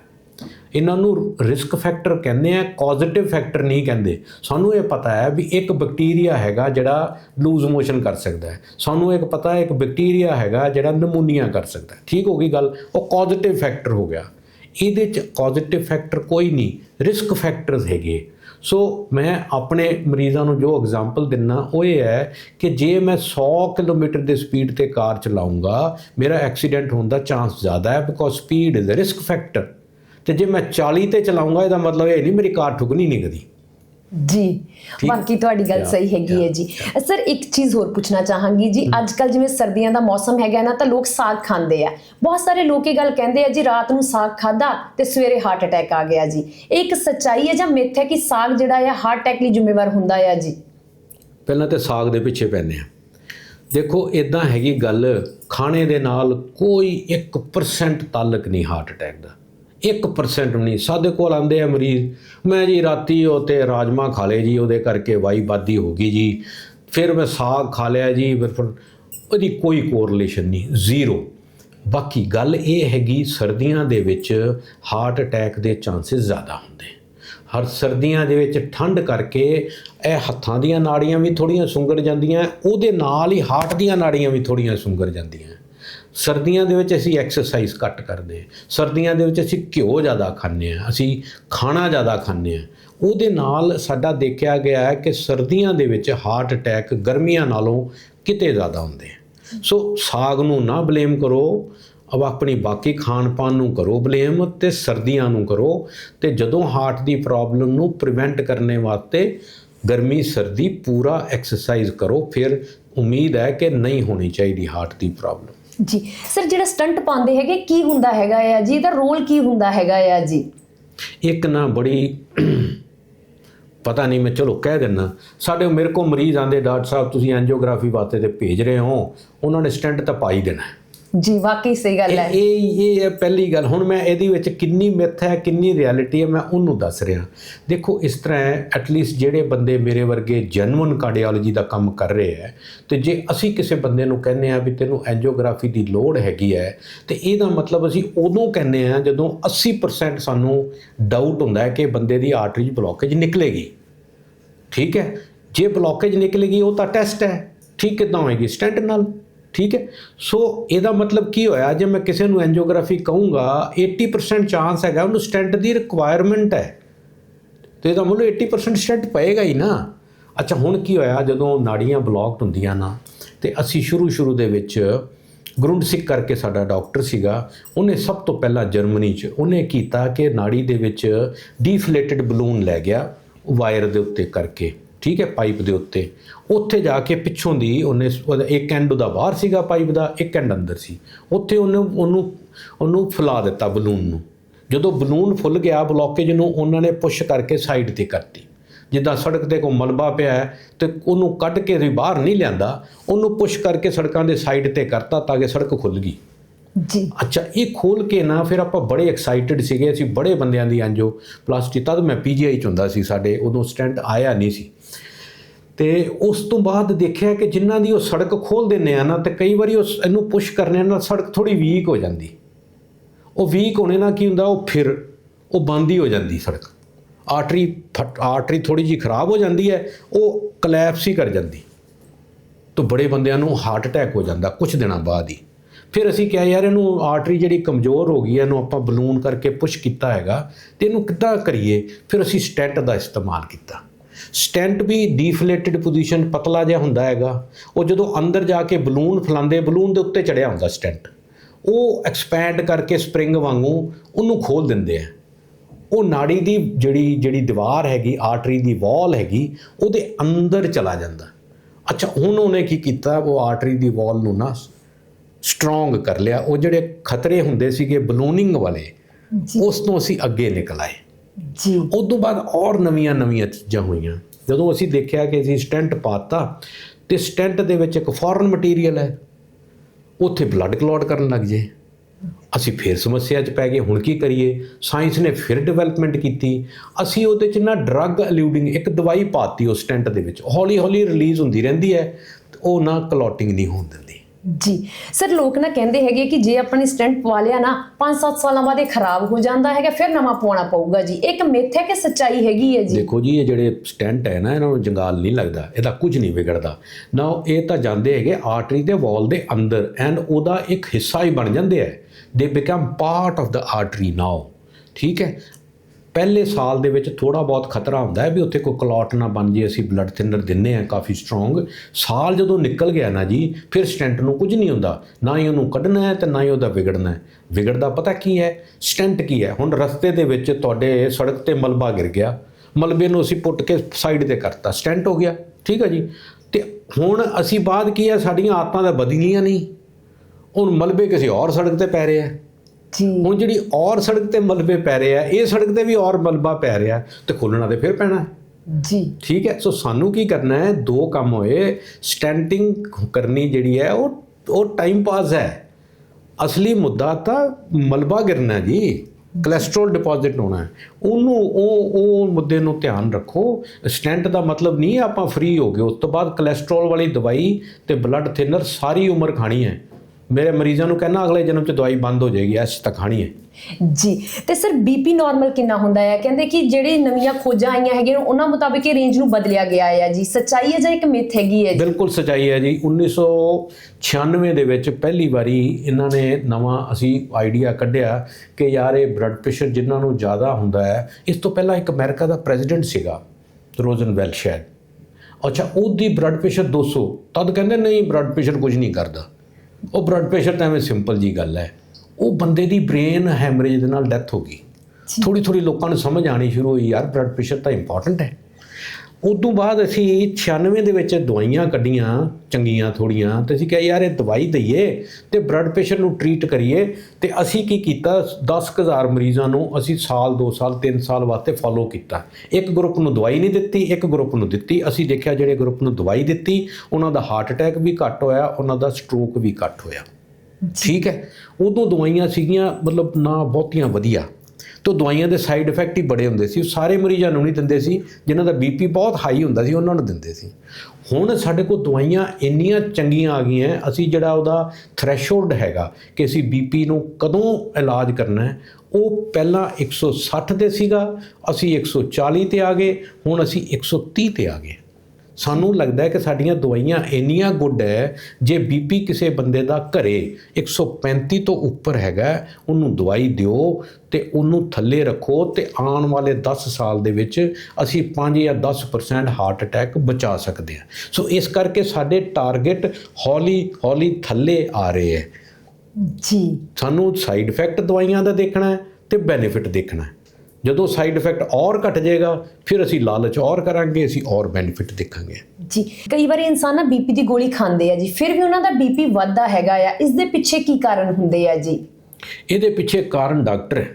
ਇਹਨਾਂ ਨੂੰ ਰਿਸਕ ਫੈਕਟਰ ਕਹਿੰਦੇ ਆ ਪੋਜ਼ਿਟਿਵ ਫੈਕਟਰ ਨਹੀਂ ਕਹਿੰਦੇ। ਸਾਨੂੰ ਇਹ ਪਤਾ ਹੈ ਵੀ ਇੱਕ ਬੈਕਟੀਰੀਆ ਹੈਗਾ ਜਿਹੜਾ ਲੂਜ਼ ਮੋਸ਼ਨ ਕਰ ਸਕਦਾ ਹੈ। ਸਾਨੂੰ ਇੱਕ ਪਤਾ ਹੈ ਇੱਕ ਬੈਕਟੀਰੀਆ ਹੈਗਾ ਜਿਹੜਾ ਨਮੂਨੀਆ ਕਰ ਸਕਦਾ ਹੈ। ਠੀਕ ਹੋ ਗਈ ਗੱਲ? ਉਹ ਪੋਜ਼ਿਟਿਵ ਫੈਕਟਰ ਹੋ ਗਿਆ। ਇਹਦੇ ਚ ਪੋਜ਼ਿਟਿਵ ਫੈਕਟਰ ਕੋਈ ਨਹੀਂ ਰਿਸਕ ਫੈਕਟਰਸ ਹੈਗੇ। ਸੋ ਮੈਂ ਆਪਣੇ ਮਰੀਜ਼ਾਂ ਨੂੰ ਜੋ ਐਗਜ਼ਾਮਪਲ ਦਿੰਨਾ, ਉਹ ਇਹ ਹੈ ਕਿ ਜੇ ਮੈਂ 100 ਕਿਲੋਮੀਟਰ ਦੇ ਸਪੀਡ ਤੇ ਕਾਰ ਚਲਾਉਂਗਾ, ਮੇਰਾ ਐਕਸੀਡੈਂਟ ਹੋਣ ਦਾ ਚਾਂਸ ਜ਼ਿਆਦਾ ਹੈ because speed is a risk factor ਤੇ ਜੇ ਮੈਂ 40 ਤੇ ਚਲਾਉਂਗਾ ਇਹਦਾ ਮਤਲਬ ਇਹ ਨਹੀਂ ਮੇਰੀ ਕਾਰ ਠੁਕਣੀ ਨਹੀਂ ਕਦੀ ਜੀ। ਬਾਕੀ ਤੁਹਾਡੀ ਗੱਲ ਸਹੀ ਹੈਗੀ ਹੈ ਜੀ। ਸਰ ਇੱਕ ਚੀਜ਼ ਹੋਰ ਪੁੱਛਣਾ ਚਾਹਾਂਗੀ ਜੀ। ਅੱਜ ਕੱਲ ਜਿਵੇਂ ਸਰਦੀਆਂ ਦਾ ਮੌਸਮ ਹੈਗਾ ਨਾ ਤਾਂ ਲੋਕ ਸਾਗ ਖਾਂਦੇ ਆ। ਬਹੁਤ ਸਾਰੇ ਲੋਕ ਇਹ ਗੱਲ ਕਹਿੰਦੇ ਆ ਜੀ ਰਾਤ ਨੂੰ ਸਾਗ ਖਾਦਾ ਤੇ ਸਵੇਰੇ ਹਾਰਟ ਅਟੈਕ ਆ ਗਿਆ ਜੀ। ਇਹ ਇੱਕ ਸੱਚਾਈ ਹੈ ਜਾਂ ਮਿੱਥ ਹੈ ਕਿ ਸਾਗ ਜਿਹੜਾ ਆ ਹਾਰਟ ਅਟੈਕ ਲਈ ਜ਼ਿੰਮੇਵਾਰ ਹੁੰਦਾ ਆ ਜੀ? ਪਹਿਲਾਂ ਤੇ ਸਾਗ ਦੇ ਪਿੱਛੇ ਪੈਂਦੇ ਆ। ਦੇਖੋ ਇਦਾਂ ਹੈਗੀ ਗੱਲ ਖਾਣੇ ਦੇ ਨਾਲ ਕੋਈ 1% ਤਾਲਕ ਨਹੀਂ ਹਾਰਟ ਅਟੈਕ ਦਾ। 1% ਵੀ ਨਹੀਂ। ਸਾਡੇ ਕੋਲ ਆਂਦੇ ਆ ਮਰੀਜ਼। ਮੈਂ ਜੀ ਰਾਤੀ ਉਹ ਤੇ ਰਾਜਮਾ ਖਾ ਲਏ ਜੀ, ਉਹਦੇ ਕਰਕੇ ਵਾਈ ਬਾਦੀ ਹੋ ਗਈ ਜੀ। ਫਿਰ ਮੈਂ ਸਾਗ ਖਾ ਲਿਆ ਜੀ, ਫਿਰ ਉਹਦੀ ਕੋਈ ਕੋਰਿਲੇਸ਼ਨ ਨਹੀਂ ਜ਼ੀਰੋ ਬਾਕੀ ਗੱਲ ਇਹ ਹੈਗੀ, ਸਰਦੀਆਂ ਦੇ ਵਿੱਚ ਹਾਰਟ ਅਟੈਕ ਦੇ ਚਾਂਸਸ ਜ਼ਿਆਦਾ ਹੁੰਦੇ। ਹਰ ਸਰਦੀਆਂ ਦੇ ਵਿੱਚ ਠੰਡ ਕਰਕੇ ਇਹ ਹੱਥਾਂ ਦੀਆਂ ਨਾੜੀਆਂ ਵੀ ਥੋੜੀਆਂ ਸੁੰਗੜ ਜਾਂਦੀਆਂ, ਉਹਦੇ ਨਾਲ ਹੀ ਹਾਰਟ ਦੀਆਂ ਨਾੜੀਆਂ ਵੀ ਥੋੜੀਆਂ ਸੁੰਗੜ ਜਾਂਦੀਆਂ। ਸਰਦੀਆਂ ਦੇ ਵਿੱਚ ਅਸੀਂ ਐਕਸਰਸਾਈਜ਼ ਘੱਟ ਕਰਦੇ ਹਾਂ। ਸਰਦੀਆਂ ਦੇ ਵਿੱਚ ਅਸੀਂ ਘਿਓ ਜ਼ਿਆਦਾ ਖਾਂਦੇ ਹਾਂ। ਅਸੀਂ ਖਾਣਾ ਜ਼ਿਆਦਾ ਖਾਂਦੇ ਹਾਂ। ਉਹਦੇ ਨਾਲ ਸਾਡਾ ਦੇਖਿਆ ਗਿਆ ਹੈ ਕਿ ਸਰਦੀਆਂ ਦੇ ਵਿੱਚ ਹਾਰਟ ਅਟੈਕ ਗਰਮੀਆਂ ਨਾਲੋਂ ਕਿਤੇ ਜ਼ਿਆਦਾ ਹੁੰਦੇ ਆ। ਸੋ ਸਾਗ ਨੂੰ ਨਾ ਬਲੇਮ ਕਰੋ। ਅਬ ਆਪਣੀ ਬਾਕੀ ਖਾਣ ਪਾਨ ਨੂੰ ਕਰੋ ਬਲੇਮ ਤੇ ਸਰਦੀਆਂ ਨੂੰ ਕਰੋ। ਤੇ ਜਦੋਂ ਹਾਰਟ ਦੀ ਪ੍ਰੋਬਲਮ ਨੂੰ ਪ੍ਰੀਵੈਂਟ ਕਰਨੇ ਵਾਸਤੇ ਗਰਮੀ, ਸਰਦੀ ਪੂਰਾ ਐਕਸਰਸਾਈਜ਼ ਕਰੋ। ਫਿਰ ਉਮੀਦ ਹੈ ਕਿ ਨਹੀਂ ਹੋਣੀ ਚਾਹੀਦੀ ਹਾਰਟ ਦੀ ਪ੍ਰੋਬਲਮ ਜੀ। ਸਰ, ਜਿਹੜਾ ਸਟੰਟ ਪਾਉਂਦੇ ਹੈਗੇ, ਕੀ ਹੁੰਦਾ ਹੈਗਾ ਆ ਜੀ? ਇਹਦਾ ਰੋਲ ਕੀ ਹੁੰਦਾ ਹੈਗਾ ਆ ਜੀ? ਇੱਕ ਨਾ ਬੜੀ ਪਤਾ ਨਹੀਂ ਮੈਂ ਚਲੋ ਕਹਿ ਦਿੰਨਾ ਸਾਡੇ ਮੇਰੇ ਕੋਲ ਮਰੀਜ਼ ਆਂਦੇ ਡਾਕਟਰ ਸਾਹਿਬ, ਤੁਸੀਂ ਐਂਜੀਓਗ੍ਰਾਫੀ ਵਾਸਤੇ ਤੇ ਭੇਜ ਰਹੇ ਹੋ। ਉਹਨਾਂ ਨੇ ਸਟੈਂਟ ਤਾਂ ਪਾ ਹੀ ਦੇਣਾ। ਜੀ, ਵਾਕਈ ਸਹੀ ਗੱਲ ਹੈ। ਇਹ ਇਹ ਇਹ ਪਹਿਲੀ ਗੱਲ। ਹੁਣ ਮੈਂ ਇਹਦੇ ਵਿੱਚ ਕਿੰਨੀ ਮਿੱਥ ਹੈ, ਕਿੰਨੀ ਰਿਐਲਿਟੀ ਹੈ, ਮੈਂ ਉਹਨੂੰ ਦੱਸ ਰਿਹਾ। ਦੇਖੋ, ਇਸ ਤਰ੍ਹਾਂ ਐਟਲੀਸਟ ਜਿਹੜੇ ਬੰਦੇ ਮੇਰੇ ਵਰਗੇ ਜੈਨੂਇਨ ਕਾਰਡੀਓਲੋਜੀ ਦਾ ਕੰਮ ਕਰ ਰਹੇ ਹੈ, ਤੇ ਜੇ ਅਸੀਂ ਕਿਸੇ ਬੰਦੇ ਨੂੰ ਕਹਿੰਦੇ ਆ ਵੀ ਤੈਨੂੰ ਐਂਜੀਓਗ੍ਰਾਫੀ ਦੀ ਲੋੜ ਹੈਗੀ ਹੈ, ਤੇ ਇਹਦਾ ਮਤਲਬ ਅਸੀਂ ਉਦੋਂ ਕਹਿੰਦੇ ਆ ਜਦੋਂ 80% ਸਾਨੂੰ ਡਾਊਟ ਹੁੰਦਾ ਹੈ ਕਿ ਬੰਦੇ ਦੀ ਆਰਟਰੀ 'ਚ ਬਲੋਕੇਜ ਨਿਕਲੇਗੀ। ਠੀਕ ਹੈ? ਜੇ ਬਲੋਕੇਜ ਨਿਕਲੇਗੀ, ਉਹ ਤਾਂ ਟੈਸਟ ਹੈ। ਠੀਕ ਕਿਦਾਂ ਹੋਏਗੀ? ਸਟੈਂਟ ਨਾਲ। ਠੀਕ ਹੈ? ਸੋ ਇਹਦਾ ਮਤਲਬ ਕੀ ਹੋਇਆ? ਜੇ ਮੈਂ ਕਿਸੇ ਨੂੰ ਐਂਜੀਓਗ੍ਰਾਫੀ ਕਹੂੰਗਾ 80% ਚਾਂਸ ਹੈਗਾ ਉਹਨੂੰ ਸਟੈਂਟ ਦੀ ਰਿਕੁਆਇਰਮੈਂਟ ਹੈ। ਤੇ ਇਹਦਾ ਮਤਲਬ 80% ਸਟੈਂਟ ਪਏਗਾ ਹੀ ਨਾ। ਅੱਛਾ, ਹੁਣ ਕੀ ਹੋਇਆ? ਜਦੋਂ ਨਾੜੀਆਂ ਬਲੌਕਡ ਹੁੰਦੀਆਂ ਨਾ, ਤੇ ਅਸੀਂ ਸ਼ੁਰੂ ਸ਼ੁਰੂ ਦੇ ਵਿੱਚ ਗਰੁੰਡਸਿਕ ਕਰਕੇ ਸਾਡਾ ਡਾਕਟਰ ਸੀਗਾ। ਉਹਨੇ ਸਭ ਤੋਂ ਪਹਿਲਾਂ ਜਰਮਨੀ 'ਚ ਉਹਨੇ ਕੀਤਾ ਕਿ ਨਾੜੀ ਦੇ ਵਿੱਚ ਡੀਫਲੇਟਡ ਬਲੂਨ ਲੈ ਗਿਆ ਵਾਇਰ ਦੇ ਉੱਤੇ ਕਰਕੇ। ਠੀਕ ਹੈ ਪਾਈਪ ਦੇ ਉੱਤੇ। ਉੱਥੇ ਜਾ ਕੇ ਪਿੱਛੋਂ ਦੀ ਉਹਨੇ ਇੱਕ ਐਂਡ ਉਹਦਾ ਬਾਹਰ ਸੀਗਾ ਪਾਈਪ ਦਾ ਇੱਕ ਐਂਡ ਅੰਦਰ ਸੀ। ਉੱਥੇ ਉਹਨੇ ਉਹਨੂੰ ਉਹਨੂੰ ਫੁਲਾ ਦਿੱਤਾ ਬਲੂਨ ਨੂੰ। ਜਦੋਂ ਬਲੂਨ ਫੁੱਲ ਗਿਆ ਬਲੋਕੇਜ ਨੂੰ ਉਹਨਾਂ ਨੇ ਪੁਸ਼ ਕਰਕੇ ਸਾਈਡ ਤੇ ਕਰਤੀ। ਜਿੱਦਾਂ ਸੜਕ ਤੇ ਕੋਈ ਮਲਬਾ ਪਿਆ ਹੈ ਤੇ ਉਹਨੂੰ ਕੱਢ ਕੇ ਵੀ ਬਾਹਰ ਨਹੀਂ ਲਿਆਂਦਾ ਉਹਨੂੰ ਪੁਸ਼ ਕਰਕੇ ਸੜਕਾਂ ਦੇ ਸਾਈਡ ਤੇ ਕਰਤਾ ਤਾਂ ਕਿ ਸੜਕ ਖੁੱਲ ਗਈ। ਜੀ। ਅੱਛਾ ਇਹ ਖੋਲ ਕੇ ਨਾ ਫਿਰ ਆਪਾਂ ਬੜੇ ਐਕਸਾਈਟਿਡ ਸੀਗੇ ਅਸੀਂ ਬੜੇ ਬੰਦਿਆਂ ਦੀ ਐਂਜੋ ਪਲਾਸਟਿਕ ਤਦ ਮੈਂ ਪੀਜੀਆਈ ਚ ਹੁੰਦਾ ਸੀ ਸਾਡੇ ਉਦੋਂ ਸਟੈਂਟ ਆਇਆ ਨਹੀਂ ਸੀ। ਤੇ ਉਸ ਤੋਂ ਬਾਅਦ ਦੇਖਿਆ ਕਿ ਜਿਨ੍ਹਾਂ ਦੀ ਉਹ ਸੜਕ ਖੋਲ ਦਿੰਨੇ ਆ ਨਾ, ਤੇ ਕਈ ਵਾਰੀ ਉਸ ਇਹਨੂੰ ਪੁਸ਼ ਕਰਨੇ ਨਾਲ ਸੜਕ ਥੋੜੀ ਵੀਕ ਹੋ ਜਾਂਦੀ। ਉਹ ਵੀਕ ਹੋਣੇ ਨਾਲ ਕੀ ਹੁੰਦਾ, ਉਹ ਫਿਰ ਉਹ ਬੰਦ ਹੀ ਹੋ ਜਾਂਦੀ ਸੜਕ। ਆਰਟਰੀ ਫਟ- ਆਰਟਰੀ ਥੋੜੀ ਜੀ ਖਰਾਬ ਹੋ ਜਾਂਦੀ ਹੈ, ਉਹ ਕਲੈਪਸ ਹੀ ਕਰ ਜਾਂਦੀ। ਤਾਂ ਬੜੇ ਬੰਦਿਆਂ ਨੂੰ ਹਾਰਟ ਅਟੈਕ ਹੋ ਜਾਂਦਾ ਕੁਝ ਦਿਨਾਂ ਬਾਅਦ ਹੀ। ਫਿਰ ਅਸੀਂ ਕਿਹਾ, ਯਾਰ ਇਹਨੂੰ ਆਰਟਰੀ ਜਿਹੜੀ ਕਮਜ਼ੋਰ ਹੋ ਗਈ ਹੈ, ਇਹਨੂੰ ਆਪਾਂ ਬਲੂਨ ਕਰਕੇ ਪੁਸ਼ ਕੀਤਾ ਹੈਗਾ, ਤੇ ਇਹਨੂੰ ਕਿੱਦਾਂ ਕਰੀਏ? ਫਿਰ ਅਸੀਂ ਸਟੈਂਟ ਦਾ ਇਸਤੇਮਾਲ ਕੀਤਾ। ਸਟੈਂਟ ਵੀ ਡੀਫਲੇਟਡ ਪੋਜੀਸ਼ਨ ਪਤਲਾ ਜਿਹਾ ਹੁੰਦਾ ਹੈਗਾ। ਉਹ ਜਦੋਂ ਅੰਦਰ ਜਾ ਕੇ ਬਲੂਨ ਫਲਾਉਂਦੇ ਬਲੂਨ ਦੇ ਉੱਤੇ ਚੜਿਆ ਹੁੰਦਾ ਸਟੈਂਟ ਉਹ ਐਕਸਪੈਂਡ ਕਰਕੇ ਸਪ੍ਰਿੰਗ ਵਾਂਗੂ ਉਹਨੂੰ ਖੋਲ ਦਿੰਦੇ ਆ। ਉਹ ਨਾੜੀ ਦੀ ਜਿਹੜੀ ਜਿਹੜੀ ਦੀਵਾਰ ਹੈਗੀ ਆਰਟਰੀ ਦੀ ਵਾਲ ਹੈਗੀ ਉਹਦੇ ਅੰਦਰ ਚਲਾ ਜਾਂਦਾ। ਅੱਛਾ ਹੁਣ ਉਹਨੇ ਕੀ ਕੀਤਾ? ਉਹ ਆਰਟਰੀ ਦੀ ਵਾਲ ਨੂੰ ਨਾ ਸਟਰੋਂਗ ਕਰ ਲਿਆ। ਉਹ ਜਿਹੜੇ ਖਤਰੇ ਹੁੰਦੇ ਸੀਗੇ ਬਲੂਨਿੰਗ ਵਾਲੇ ਉਸ ਤੋਂ ਅਸੀਂ ਅੱਗੇ ਨਿਕਲ ਆਏ। ਜੀ। ਉਸ ਤੋਂ ਬਾਅਦ ਔਰ ਨਵੀਆਂ ਨਵੀਆਂ ਚੀਜ਼ਾਂ ਹੋਈਆਂ। ਜਦੋਂ ਅਸੀਂ ਦੇਖਿਆ ਕਿ ਅਸੀਂ ਸਟੈਂਟ ਪਾਤਾ, ਤੇ ਸਟੈਂਟ ਦੇ ਵਿੱਚ ਇੱਕ ਫੋਰਨ ਮਟੀਰੀਅਲ ਹੈ। ਉੱਥੇ ਬਲੱਡ ਕਲੌਟ ਕਰਨ ਲੱਗ ਜੇ। ਅਸੀਂ ਫਿਰ ਸਮੱਸਿਆ 'ਚ ਪੈ ਗਏ। ਹੁਣ ਕੀ ਕਰੀਏ? ਸਾਇੰਸ ਨੇ ਫਿਰ ਡਿਵੈਲਪਮੈਂਟ ਕੀਤੀ। ਅਸੀਂ ਉਹਦੇ 'ਚ ਨਾ ਡਰੱਗ ਅਲਿਊਡਿੰਗ ਇੱਕ ਦਵਾਈ ਪਾਤੀ ਉਹ ਸਟੈਂਟ ਦੇ ਵਿੱਚ। ਹੌਲੀ ਹੌਲੀ ਰਿਲੀਜ਼ ਹੁੰਦੀ ਰਹਿੰਦੀ ਹੈ। ਉਹ ਨਾ ਕਲੌਟਿੰਗ ਨਹੀਂ ਹੋਣ ਦਿੰਦੀ। ਜੀ। ਸਰ, ਲੋਕ ਨਾ ਕਹਿੰਦੇ ਹੈਗੇ ਕਿ ਜੇ ਆਪਣੀ ਸਟੰਟ ਪਵਾ ਲਿਆ ਨਾ 5-7 ਸਾਲਾਂ ਬਾਅਦ ਇਹ ਖਰਾਬ ਹੋ ਜਾਂਦਾ ਹੈਗਾ, ਫਿਰ ਨਵਾਂ ਪਵਾਉਣਾ ਪਊਗਾ ਜੀ। ਇੱਕ ਮਿੱਥ ਹੈ ਕਿ ਸੱਚਾਈ ਹੈਗੀ ਹੈ ਜੀ? ਦੇਖੋ ਜੀ, ਇਹ ਜਿਹੜੇ ਸਟੈਂਟ ਹੈ ਨਾ, ਇਹਨਾਂ ਨੂੰ ਜੰਗਾਲ ਨਹੀਂ ਲੱਗਦਾ ਇਹਦਾ ਕੁਝ ਨਹੀਂ ਵਿਗੜਦਾ। ਨਾ ਇਹ ਤਾਂ ਜਾਂਦੇ ਹੈਗੇ ਆਰਟਰੀ ਦੇ ਵਾਲ ਦੇ ਅੰਦਰ, ਐਂਡ ਉਹਦਾ ਇੱਕ ਹਿੱਸਾ ਹੀ ਬਣ ਜਾਂਦੇ ਹੈ ਦੇ become part of the artery now ਠੀਕ ਹੈ? ਪਹਿਲੇ ਸਾਲ ਦੇ ਵਿੱਚ ਥੋੜਾ ਬਹੁਤ ਖਤਰਾ ਹੁੰਦਾ ਹੈ ਵੀ ਉੱਥੇ ਕੋਈ ਕਲੌਟ ਨਾ ਬਣ ਜੇ, ਅਸੀਂ ਬਲੱਡ ਥਿਨਰ ਦਿੰਨੇ ਆ ਕਾਫੀ ਸਟਰੋਂਗ ਸਾਲ ਜਦੋਂ ਨਿਕਲ ਗਿਆ ਨਾ ਜੀ, ਫਿਰ ਸਟੈਂਟ ਨੂੰ ਕੁਝ ਨਹੀਂ ਹੁੰਦਾ। ਨਾ ਹੀ ਉਹਨੂੰ ਕੱਢਣਾ ਹੈ ਤੇ ਨਾ ਹੀ ਉਹਦਾ ਵਿਗੜਨਾ ਹੈ। ਵਿਗੜਦਾ ਪਤਾ ਕੀ ਹੈ? ਸਟੈਂਟ ਕੀ ਹੈ? ਹੁਣ ਰਸਤੇ ਦੇ ਵਿੱਚ ਤੁਹਾਡੇ ਸੜਕ ਤੇ ਮਲਬਾ ਗਿਰ ਗਿਆ। ਮਲਬੇ ਨੂੰ ਅਸੀਂ ਪੁੱਟ ਕੇ ਸਾਈਡ ਤੇ ਕਰਤਾ। ਸਟੈਂਟ ਹੋ ਗਿਆ। ਠੀਕ ਹੈ ਜੀ? ਤੇ ਹੁਣ ਅਸੀਂ ਬਾਅਦ ਕੀ ਹੈ? ਸਾਡੀਆਂ ਆਦਤਾਂ ਦਾ ਬਦਲੀਆਂ ਨਹੀਂ। ਹੁਣ ਮਲਬੇ ਕਿਸੇ ਹੋਰ ਸੜਕ ਤੇ ਪੈ ਰਿਹਾ ਆ ਜੀ। ਹੁਣ ਜਿਹੜੀ ਔਰ ਸੜਕ ਤੇ ਮਲਬੇ ਪੈ ਰਹੇ ਆ ਇਹ ਸੜਕ ਤੇ ਵੀ ਔਰ ਮਲਬਾ ਪੈ ਰਿਹਾ ਤੇ ਖੋਲਣਾ ਤੇ ਫਿਰ ਪੈਣਾ। ਜੀ। ਠੀਕ ਹੈ ਸੋ ਸਾਨੂੰ ਕੀ ਕਰਨਾ ਹੈ ਦੋ ਕੰਮ ਹੋਏ। ਸਟੈਂਟਿੰਗ ਕਰਨੀ ਜਿਹੜੀ ਹੈ ਉਹ ਉਹ ਟਾਈਮ ਪਾਸ ਹੈ। ਅਸਲੀ ਮੁੱਦਾ ਤਾਂ ਮਲਬਾ ਗਿਰਨਾ ਜੀ। ਕੋਲੇਸਟ੍ਰੋਲ ਡਿਪੋਜ਼ਿਟ ਹੋਣਾ ਹੈ। ਉਹਨੂੰ ਉਹ ਉਹ ਮੁੱਦੇ ਨੂੰ ਧਿਆਨ ਰੱਖੋ। ਸਟੈਂਟ ਦਾ ਮਤਲਬ ਨਹੀਂ ਆਪਾਂ ਫ੍ਰੀ ਹੋ ਗਏ। ਉਸ ਤੋਂ ਬਾਅਦ ਕੋਲੇਸਟ੍ਰੋਲ ਵਾਲੀ ਦਵਾਈ ਤੇ ਬਲੱਡ ਥਿਨਰ ਸਾਰੀ ਉਮਰ ਖਾਣੀ ਹੈ। ਮੇਰੇ ਮਰੀਜ਼ਾਂ ਨੂੰ ਕਹਿੰਦਾ ਅਗਲੇ ਜਨਮ 'ਚ ਦਵਾਈ ਬੰਦ ਹੋ ਜਾਏਗੀ ਐਸ ਤਾਂ ਖਾਣੀ ਹੈ। ਜੀ ਤੇ ਸਰ ਬੀਪੀ ਨਾਰਮਲ ਕਿੰਨਾ ਹੁੰਦਾ ਹੈ? ਕਹਿੰਦੇ ਕਿ ਜਿਹੜੇ ਨਵੀਆਂ ਖੋਜਾਂ ਆਈਆਂ ਹੈਗੀਆਂ ਉਹਨਾਂ ਮੁਤਾਬਿਕ ਇਹ ਰੇਂਜ ਨੂੰ ਬਦਲਿਆ ਗਿਆ ਹੈ ਜੀ। ਸੱਚਾਈ ਹੈ ਜਾਂ ਇੱਕ ਮਿਥ ਹੈਗੀ ਹੈ ਜੀ? ਬਿਲਕੁਲ ਸਚਾਈ ਹੈ ਜੀ। 1996 ਦੇ ਵਿੱਚ ਪਹਿਲੀ ਵਾਰੀ ਇਹਨਾਂ ਨੇ ਨਵਾਂ ਅਸੀਂ ਆਈਡੀਆ ਕੱਢਿਆ ਕਿ ਯਾਰ ਇਹ ਬਲੱਡ ਪ੍ਰੈਸ਼ਰ ਜਿਨ੍ਹਾਂ ਨੂੰ ਜ਼ਿਆਦਾ ਹੁੰਦਾ ਹੈ ਇਸ ਤੋਂ ਪਹਿਲਾਂ ਇੱਕ ਅਮਰੀਕਾ ਦਾ ਪ੍ਰੈਜ਼ੀਡੈਂਟ ਸੀਗਾ ਰੋਜ਼ਨਵੈਲ ਸ਼ਾਇਦ। ਅੱਛਾ ਉਹਦੀ ਬਲੱਡ ਪ੍ਰੈਸ਼ਰ 200 ਤਦ ਕਹਿੰਦੇ ਨਹੀਂ ਬਲੱਡ ਪ੍ਰੈਸ਼ਰ ਕੁਝ ਨਹੀਂ ਕਰਦਾ। ਉਹ ਬਲੱਡ ਪ੍ਰੈਸ਼ਰ ਤਾਂ ਐਵੇਂ ਸਿੰਪਲ ਜੀ ਗੱਲ ਹੈ। ਉਹ ਬੰਦੇ ਦੀ ਬ੍ਰੇਨ ਹੈਮਰੇਜ ਦੇ ਨਾਲ ਡੈਥ ਹੋ ਗਈ। ਥੋੜੀ ਥੋੜੀ ਲੋਕਾਂ ਨੂੰ ਸਮਝ ਆਣੀ ਸ਼ੁਰੂ ਹੋਈ ਯਾਰ ਬਲੱਡ ਪ੍ਰੈਸ਼ਰ ਤਾਂ ਇੰਪੋਰਟੈਂਟ ਹੈ। ਉਦੋਂ ਬਾਅਦ ਅਸੀਂ 96 ਦੇ ਵਿੱਚ ਦਵਾਈਆਂ ਕੱਢੀਆਂ ਚੰਗੀਆਂ ਥੋੜੀਆਂ ਤੇ ਅਸੀਂ ਕਿਹਾ ਯਾਰ ਇਹ ਦਵਾਈ ਦਈਏ ਤੇ ਬਲੱਡ ਪ੍ਰੈਸ਼ਰ ਨੂੰ ਟ੍ਰੀਟ ਕਰੀਏ ਤੇ ਅਸੀਂ ਕੀ ਕੀਤਾ? 10000 ਮਰੀਜ਼ਾਂ ਨੂੰ ਅਸੀਂ ਸਾਲ 2 ਸਾਲ 3 ਸਾਲ ਵਾਸਤੇ ਫੋਲੋ ਕੀਤਾ। ਇੱਕ ਗਰੁੱਪ ਨੂੰ ਦਵਾਈ ਨਹੀਂ ਦਿੱਤੀ ਇੱਕ ਗਰੁੱਪ ਨੂੰ ਦਿੱਤੀ। ਅਸੀਂ ਦੇਖਿਆ ਜਿਹੜੇ ਗਰੁੱਪ ਨੂੰ ਦਵਾਈ ਦਿੱਤੀ ਉਹਨਾਂ ਦਾ ਹਾਰਟ ਅਟੈਕ ਵੀ ਘੱਟ ਹੋਇਆ ਉਹਨਾਂ ਦਾ ਸਟ੍ਰੋਕ ਵੀ ਘੱਟ ਹੋਇਆ। ਠੀਕ ਹੈ? ਉਦੋਂ ਦਵਾਈਆਂ ਸੀਗੀਆਂ ਮਤਲਬ ਨਾ ਬਹੁਤੀਆਂ ਵਧੀਆ। ਤੋਂ ਦਵਾਈਆਂ ਦੇ ਸਾਈਡ ਇਫੈਕਟ ਹੀ ਬੜੇ ਹੁੰਦੇ ਸੀ। ਉਹ ਸਾਰੇ ਮਰੀਜ਼ਾਂ ਨੂੰ ਨਹੀਂ ਦਿੰਦੇ ਸੀ, ਜਿਨ੍ਹਾਂ ਦਾ ਬੀਪੀ ਬਹੁਤ ਹਾਈ ਹੁੰਦਾ ਸੀ, ਉਹਨਾਂ ਨੂੰ ਦਿੰਦੇ ਸੀ। ਹੁਣ ਸਾਡੇ ਕੋਲ ਦਵਾਈਆਂ ਇੰਨੀਆਂ ਚੰਗੀਆਂ ਆ ਗਈਆਂ, ਅਸੀਂ ਜਿਹੜਾ ਉਹਦਾ ਥ੍ਰੈਸ਼ੋਲਡ ਹੈਗਾ ਕਿ ਅਸੀਂ ਬੀਪੀ ਨੂੰ ਕਦੋਂ ਇਲਾਜ ਕਰਨਾ ਹੈ, ਉਹ ਪਹਿਲਾਂ 160 ਤੇ ਸੀਗਾ, ਅਸੀਂ 140 ਤੇ ਆ ਗਏ, ਹੁਣ ਅਸੀਂ 130 ਤੇ ਆ ਗਏ। ਸਾਨੂੰ ਲੱਗਦਾ ਹੈ ਕਿ ਸਾਡੀਆਂ ਦਵਾਈਆਂ ਇੰਨੀਆਂ ਗੁੱਡ ਹੈ ਜੇ ਬੀਪੀ ਕਿਸੇ ਬੰਦੇ ਦਾ ਘਰੇ 135 ਤੋਂ ਉੱਪਰ ਹੈਗਾ ਉਹਨੂੰ ਦਵਾਈ ਦਿਓ ਤੇ ਉਹਨੂੰ ਥੱਲੇ ਰੱਖੋ ਤੇ ਆਉਣ ਵਾਲੇ 10 ਸਾਲ ਦੇ ਵਿੱਚ ਅਸੀਂ 5 ਜਾਂ 10% ਹਾਰਟ ਅਟੈਕ ਬਚਾ ਸਕਦੇ ਹਾਂ। ਸੋ ਇਸ ਕਰਕੇ ਸਾਡੇ ਟਾਰਗੇਟ ਹੌਲੀ ਹੌਲੀ ਥੱਲੇ ਆ ਰਹੇ ਹੈ। ਜੀ। ਸਾਨੂੰ ਸਾਈਡ ਇਫੈਕਟ ਦਵਾਈਆਂ ਦਾ ਦੇਖਣਾ ਹੈ ਤੇ ਬੈਨੀਫਿਟ ਦੇਖਣਾ ਹੈ। ਜਦੋਂ ਸਾਈਡ ਇਫੈਕਟ ਔਰ ਘਟ ਜਾਏਗਾ ਫਿਰ ਅਸੀਂ ਲਾਲਚ ਔਰ ਕਰਾਂਗੇ ਅਸੀਂ ਔਰ ਬੈਨੀਫਿਟ ਦੇਖਾਂਗੇ। ਜੀ ਕਈ ਵਾਰੀ ਇਨਸਾਨ ਨਾ ਬੀਪੀ ਦੀ ਗੋਲੀ ਖਾਂਦੇ ਆ ਜੀ ਫਿਰ ਵੀ ਉਹਨਾਂ ਦਾ ਬੀਪੀ ਵੱਧਦਾ ਹੈਗਾ ਆ। ਇਸ ਦੇ ਪਿੱਛੇ ਕੀ ਕਾਰਨ ਹੁੰਦੇ ਆ ਜੀ? ਇਹਦੇ ਪਿੱਛੇ ਕਾਰਨ ਡਾਕਟਰ ਹੈ।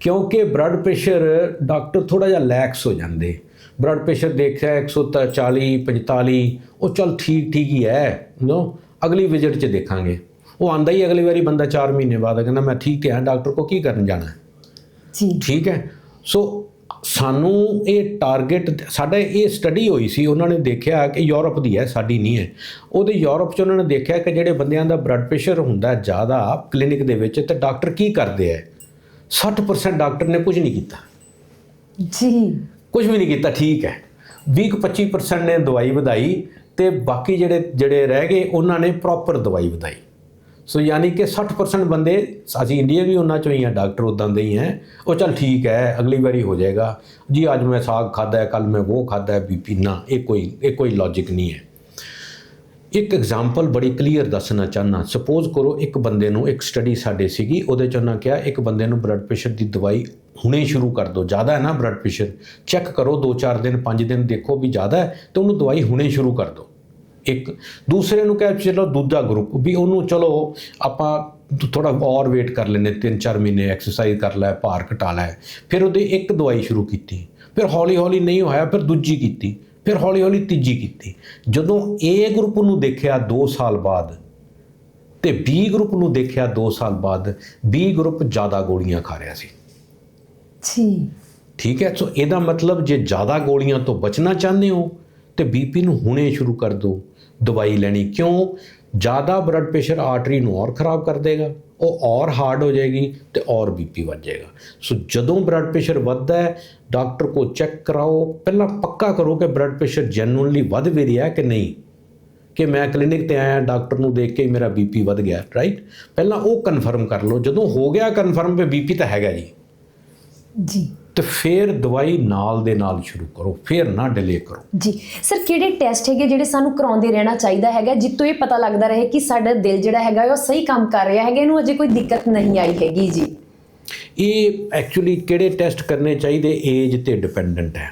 ਕਿਉਂਕਿ ਬਲੱਡ ਪ੍ਰੈਸ਼ਰ ਡਾਕਟਰ ਥੋੜਾ ਜਿਹਾ ਲੈਕਸ ਹੋ ਜਾਂਦੇ। ਬਲੱਡ ਪ੍ਰੈਸ਼ਰ ਦੇਖਿਆ 140 45 ਉਹ ਚਲ ਠੀਕ ਠੀਕ ਹੀ ਹੈ। ਨੋ ਅਗਲੀ ਵਿਜ਼ਿਟ 'ਚ ਦੇਖਾਂਗੇ। ਉਹ ਆਂਦਾ ਹੀ ਅਗਲੀ ਵਾਰੀ ਬੰਦਾ 4 ਮਹੀਨੇ ਬਾਅਦ ਕਹਿੰਦਾ ਮੈਂ ਠੀਕ ਤੇ ਹਾਂ ਡਾਕਟਰ ਕੋ ਕੀ ਕਰਨ ਜਾਣਾ? ਹੈ ਜੀ। ਠੀਕ ਹੈ? ਸੋ ਸਾਨੂੰ ਇਹ ਟਾਰਗੇਟ ਸਾਡਾ ਇਹ ਸਟੱਡੀ ਹੋਈ ਸੀ ਉਹਨਾਂ ਨੇ ਦੇਖਿਆ ਕਿ ਯੂਰਪ ਦੀ ਹੈ ਸਾਡੀ ਨਹੀਂ ਹੈ। ਉਹਦੇ ਯੂਰਪ 'ਚ ਉਹਨਾਂ ਨੇ ਦੇਖਿਆ ਕਿ ਜਿਹੜੇ ਬੰਦਿਆਂ ਦਾ ਬਲੱਡ ਪ੍ਰੈਸ਼ਰ ਹੁੰਦਾ ਜ਼ਿਆਦਾ ਕਲੀਨਿਕ ਦੇ ਵਿੱਚ ਤੇ ਡਾਕਟਰ ਕੀ ਕਰਦੇ ਹੈ 60% ਡਾਕਟਰ ਨੇ ਕੁਝ ਨਹੀਂ ਕੀਤਾ। ਜੀ। ਕੁਝ ਵੀ ਨਹੀਂ ਕੀਤਾ ਠੀਕ ਹੈ। 20-25% ਨੇ ਦਵਾਈ ਵਧਾਈ ਤੇ ਬਾਕੀ ਜਿਹੜੇ ਜਿਹੜੇ ਰਹਿ ਗਏ ਉਹਨਾਂ ਨੇ ਪ੍ਰੋਪਰ ਦਵਾਈ ਵਧਾਈ। ਸੋ ਯਾਨੀ ਕਿ 60% ਬੰਦੇ, ਅਸੀਂ ਇੰਡੀਆ ਵੀ ਉਹਨਾਂ ਚੋਂ ਹੀ ਆ, ਡਾਕਟਰ ਉਦਾਂ ਦੇ ਹੀ ਹੈ ਉਹ ਚਲ ਠੀਕ ਹੈ, ਅਗਲੀ ਵਾਰੀ ਹੋ ਜਾਏਗਾ। ਜੀ, ਅੱਜ ਮੈਂ ਸਾਗ ਖਾਦਾ ਹੈ ਕੱਲ ਮੈਂ ਉਹ ਖਾਦਾ ਹੈ ਬੀਪੀ ਨਾ ਇਹ ਕੋਈ ਇਹ ਕੋਈ ਲੌਜੀਕ ਨਹੀਂ ਹੈ। ਇੱਕ ਐਗਜ਼ਾਮਪਲ ਬੜੀ ਕਲੀਅਰ ਦੱਸਣਾ ਚਾਹਨਾ ਸਪੋਜ਼ ਕਰੋ ਇੱਕ ਬੰਦੇ ਨੂੰ ਇੱਕ ਸਟੱਡੀ ਸਾਡੇ ਸੀਗੀ, ਉਹਦੇ ਚ ਉਹਨਾਂ ਕਿਹਾ, ਇੱਕ ਬੰਦੇ ਨੂੰ ਬਲੱਡ ਪ੍ਰੈਸ਼ਰ ਦੀ ਦਵਾਈ ਹੁਣੇ ਸ਼ੁਰੂ ਕਰ ਦਿਓ। ਜ਼ਿਆਦਾ ਹੈ ਨਾ ਬਲੱਡ ਪ੍ਰੈਸ਼ਰ ਚੈੱਕ ਕਰੋ 2-4 ਦਿਨ 5 ਦਿਨ ਦੇਖੋ ਵੀ ਜ਼ਿਆਦਾ ਹੈ, ਤੇ ਉਹਨੂੰ ਦਵਾਈ ਹੁਣੇ ਸ਼ੁਰੂ ਕਰ ਦਿਓ। ਇੱਕ ਦੂਸਰੇ ਨੂੰ ਕਹਿ ਚਲੋ ਦੂਜਾ ਗਰੁੱਪ ਵੀ ਉਹਨੂੰ ਚਲੋ ਆਪਾਂ ਥੋੜਾ ਔਰ ਵੇਟ ਕਰ ਲੈਨੇ 3-4 ਮਹੀਨੇ ਐਕਸਰਸਾਈਜ਼ ਕਰ ਲੈ ਭਾਰ ਘਟਾ ਲੈ ਫਿਰ ਉਹਦੇ ਇੱਕ ਦਵਾਈ ਸ਼ੁਰੂ ਕੀਤੀ ਫਿਰ ਹੌਲੀ ਹੌਲੀ ਨਹੀਂ ਹੋਇਆ ਫਿਰ ਦੂਜੀ ਕੀਤੀ ਫਿਰ ਹੌਲੀ ਹੌਲੀ ਤੀਜੀ ਕੀਤੀ। ਜਦੋਂ A ਗਰੁੱਪ ਨੂੰ ਦੇਖਿਆ 2 ਸਾਲ ਬਾਅਦ ਤੇ B ਗਰੁੱਪ ਨੂੰ ਦੇਖਿਆ 2 ਸਾਲ ਬਾਅਦ B ਗਰੁੱਪ ਜ਼ਿਆਦਾ ਗੋਲੀਆਂ ਖਾ ਰਿਹਾ ਸੀ। ਜੀ ਠੀਕ ਹੈ ਸੋ ਇਹਦਾ ਮਤਲਬ ਜੇ ਜ਼ਿਆਦਾ ਗੋਲੀਆਂ ਤੋਂ ਬਚਣਾ ਚਾਹੁੰਦੇ ਹੋ ਤੇ ਬੀਪੀ ਨੂੰ ਹੁਣੇ ਸ਼ੁਰੂ ਕਰ ਦਿਓ। ਦਵਾਈ ਲੈਣੀ ਕਿਉਂ? ਜ਼ਿਆਦਾ ਬਲੱਡ ਪ੍ਰੈਸ਼ਰ ਆਰਟਰੀ ਨੂੰ ਔਰ ਖਰਾਬ ਕਰ ਦੇਗਾ, ਉਹ ਔਰ ਹਾਰਡ ਹੋ ਜਾਏਗੀ ਤੇ ਔਰ ਬੀਪੀ ਵੱਧ ਜਾਏਗਾ। ਸੋ ਜਦੋਂ ਬਲੱਡ ਪ੍ਰੈਸ਼ਰ ਵੱਧਦਾ ਹੈ ਡਾਕਟਰ ਕੋ ਚੈੱਕ ਕਰਾਓ, ਪਹਿਲਾਂ ਪੱਕਾ ਕਰੋ ਕਿ ਬਲੱਡ ਪ੍ਰੈਸ਼ਰ ਜੈਨੂਇਨਲੀ ਵੱਧ ਵੀ ਰਿਹਾ ਕਿ ਨਹੀਂ। ਕਿ ਮੈਂ ਕਲੀਨਿਕ ਤੇ ਆਇਆ ਡਾਕਟਰ ਨੂੰ ਦੇਖ ਕੇ ਹੀ ਮੇਰਾ ਬੀਪੀ ਵੱਧ ਗਿਆ ਰਾਈਟ ਪਹਿਲਾਂ ਉਹ ਕਨਫਰਮ ਕਰ ਲਓ, ਜਦੋਂ ਹੋ ਗਿਆ ਕਨਫਰਮ ਵੀ ਬੀਪੀ ਤਾਂ ਹੈਗਾ ਜੀ। ਜੀ। ਤੇ ਫਿਰ ਦਵਾਈ ਨਾਲ ਦੇ ਨਾਲ ਸ਼ੁਰੂ ਕਰੋ ਫਿਰ ਨਾ ਡਿਲੇ ਕਰੋ। ਜੀ ਸਰ ਕਿਹੜੇ ਟੈਸਟ ਹੈਗੇ ਜਿਹੜੇ ਸਾਨੂੰ ਕਰਾਉਂਦੇ ਰਹਿਣਾ ਚਾਹੀਦਾ ਹੈਗਾ ਜਿੱਤੋਂ ਇਹ ਪਤਾ ਲੱਗਦਾ ਰਹੇ ਕਿ ਸਾਡਾ ਦਿਲ ਜਿਹੜਾ ਹੈਗਾ ਉਹ ਸਹੀ ਕੰਮ ਕਰ ਰਿਹਾ ਹੈਗਾ ਇਹਨੂੰ ਅਜੇ ਕੋਈ ਦਿੱਕਤ ਨਹੀਂ ਆਈ ਹੈਗੀ ਜੀ। ਇਹ ਐਕਚੁਅਲੀ ਕਿਹੜੇ ਟੈਸਟ ਕਰਨੇ ਚਾਹੀਦੇ? ਏਜ ਤੇ ਡਿਪੈਂਡੈਂਟ ਹੈ।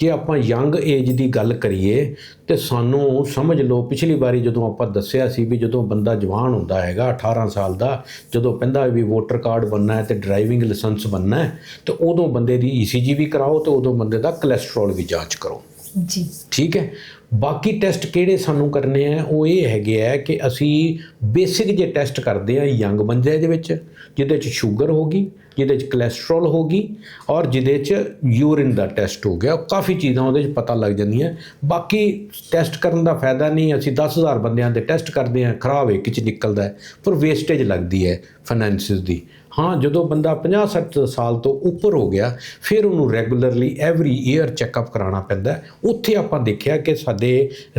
ਜੇ ਆਪਾਂ ਯੰਗ ਏਜ ਦੀ ਗੱਲ ਕਰੀਏ ਤੇ ਸਾਨੂੰ ਸਮਝ ਲਓ ਪਿਛਲੀ ਵਾਰੀ ਜਦੋਂ ਆਪਾਂ ਦੱਸਿਆ ਸੀ ਵੀ ਜਦੋਂ ਬੰਦਾ ਜਵਾਨ ਹੁੰਦਾ ਹੈਗਾ 18 ਸਾਲ ਦਾ ਜਦੋਂ ਕਹਿੰਦਾ ਵੀ ਵੋਟਰ ਕਾਰਡ ਬਣਨਾ ਹੈ ਤੇ ਡਰਾਈਵਿੰਗ ਲਾਇਸੈਂਸ ਬਣਨਾ ਹੈ ਤੇ ਉਦੋਂ ਬੰਦੇ ਦੀ ਈਸੀਜੀ ਵੀ ਕਰਾਓ ਤੇ ਉਦੋਂ ਬੰਦੇ ਦਾ ਕੋਲੇਸਟ੍ਰੋਲ ਵੀ ਜਾਂਚ ਕਰੋ। ਜੀ। ਠੀਕ ਹੈ? ਬਾਕੀ ਟੈਸਟ ਕਿਹੜੇ ਸਾਨੂੰ ਕਰਨੇ ਆ? ਉਹ ਇਹ ਹੈਗੇ ਆ ਕਿ ਅਸੀਂ ਬੇਸਿਕ ਜੇ ਟੈਸਟ ਕਰਦੇ ਆ ਯੰਗ ਬੰਦਿਆਂ ਦੇ ਵਿੱਚ ਜਿਹਦੇ 'ਚ ਸ਼ੂਗਰ ਹੋਗੀ ਜਿਹਦੇ 'ਚ ਕੋਲੇਸਟ੍ਰੋਲ ਗਈ ਔਰ ਜਿਹਦੇ 'ਚ ਯੂਰਿਨ ਦਾ ਟੈਸਟ ਹੋ ਗਿਆ। ਕਾਫੀ ਚੀਜ਼ਾਂ ਉਹਦੇ 'ਚ ਪਤਾ ਲੱਗ ਜਾਂਦੀਆਂ। ਬਾਕੀ ਟੈਸਟ ਕਰਨ ਦਾ ਫਾਇਦਾ ਨਹੀਂ, ਅਸੀਂ 10000 ਬੰਦਿਆਂ ਦੇ ਟੈਸਟ ਕਰਦੇ ਹਾਂ, ਖਰਾਬ ਇੱਕ 'ਚ ਨਿਕਲਦਾ ਪਰ ਵੇਸਟੇਜ ਲੱਗਦੀ ਹੈ ਫਾਈਨੈਂਸਿਸ ਦੀ। ਹਾਂ, ਜਦੋਂ ਬੰਦਾ 50-60 ਸਾਲ ਤੋਂ ਉੱਪਰ ਹੋ ਗਿਆ, ਫਿਰ ਉਹਨੂੰ ਰੈਗੂਲਰਲੀ ਐਵਰੀ ਈਅਰ ਚੈੱਕਅਪ ਕਰਾਉਣਾ ਪੈਂਦਾ ਉੱਥੇ ਆਪਾਂ ਦੇਖਿਆ ਕਿ ਸਾਡੇ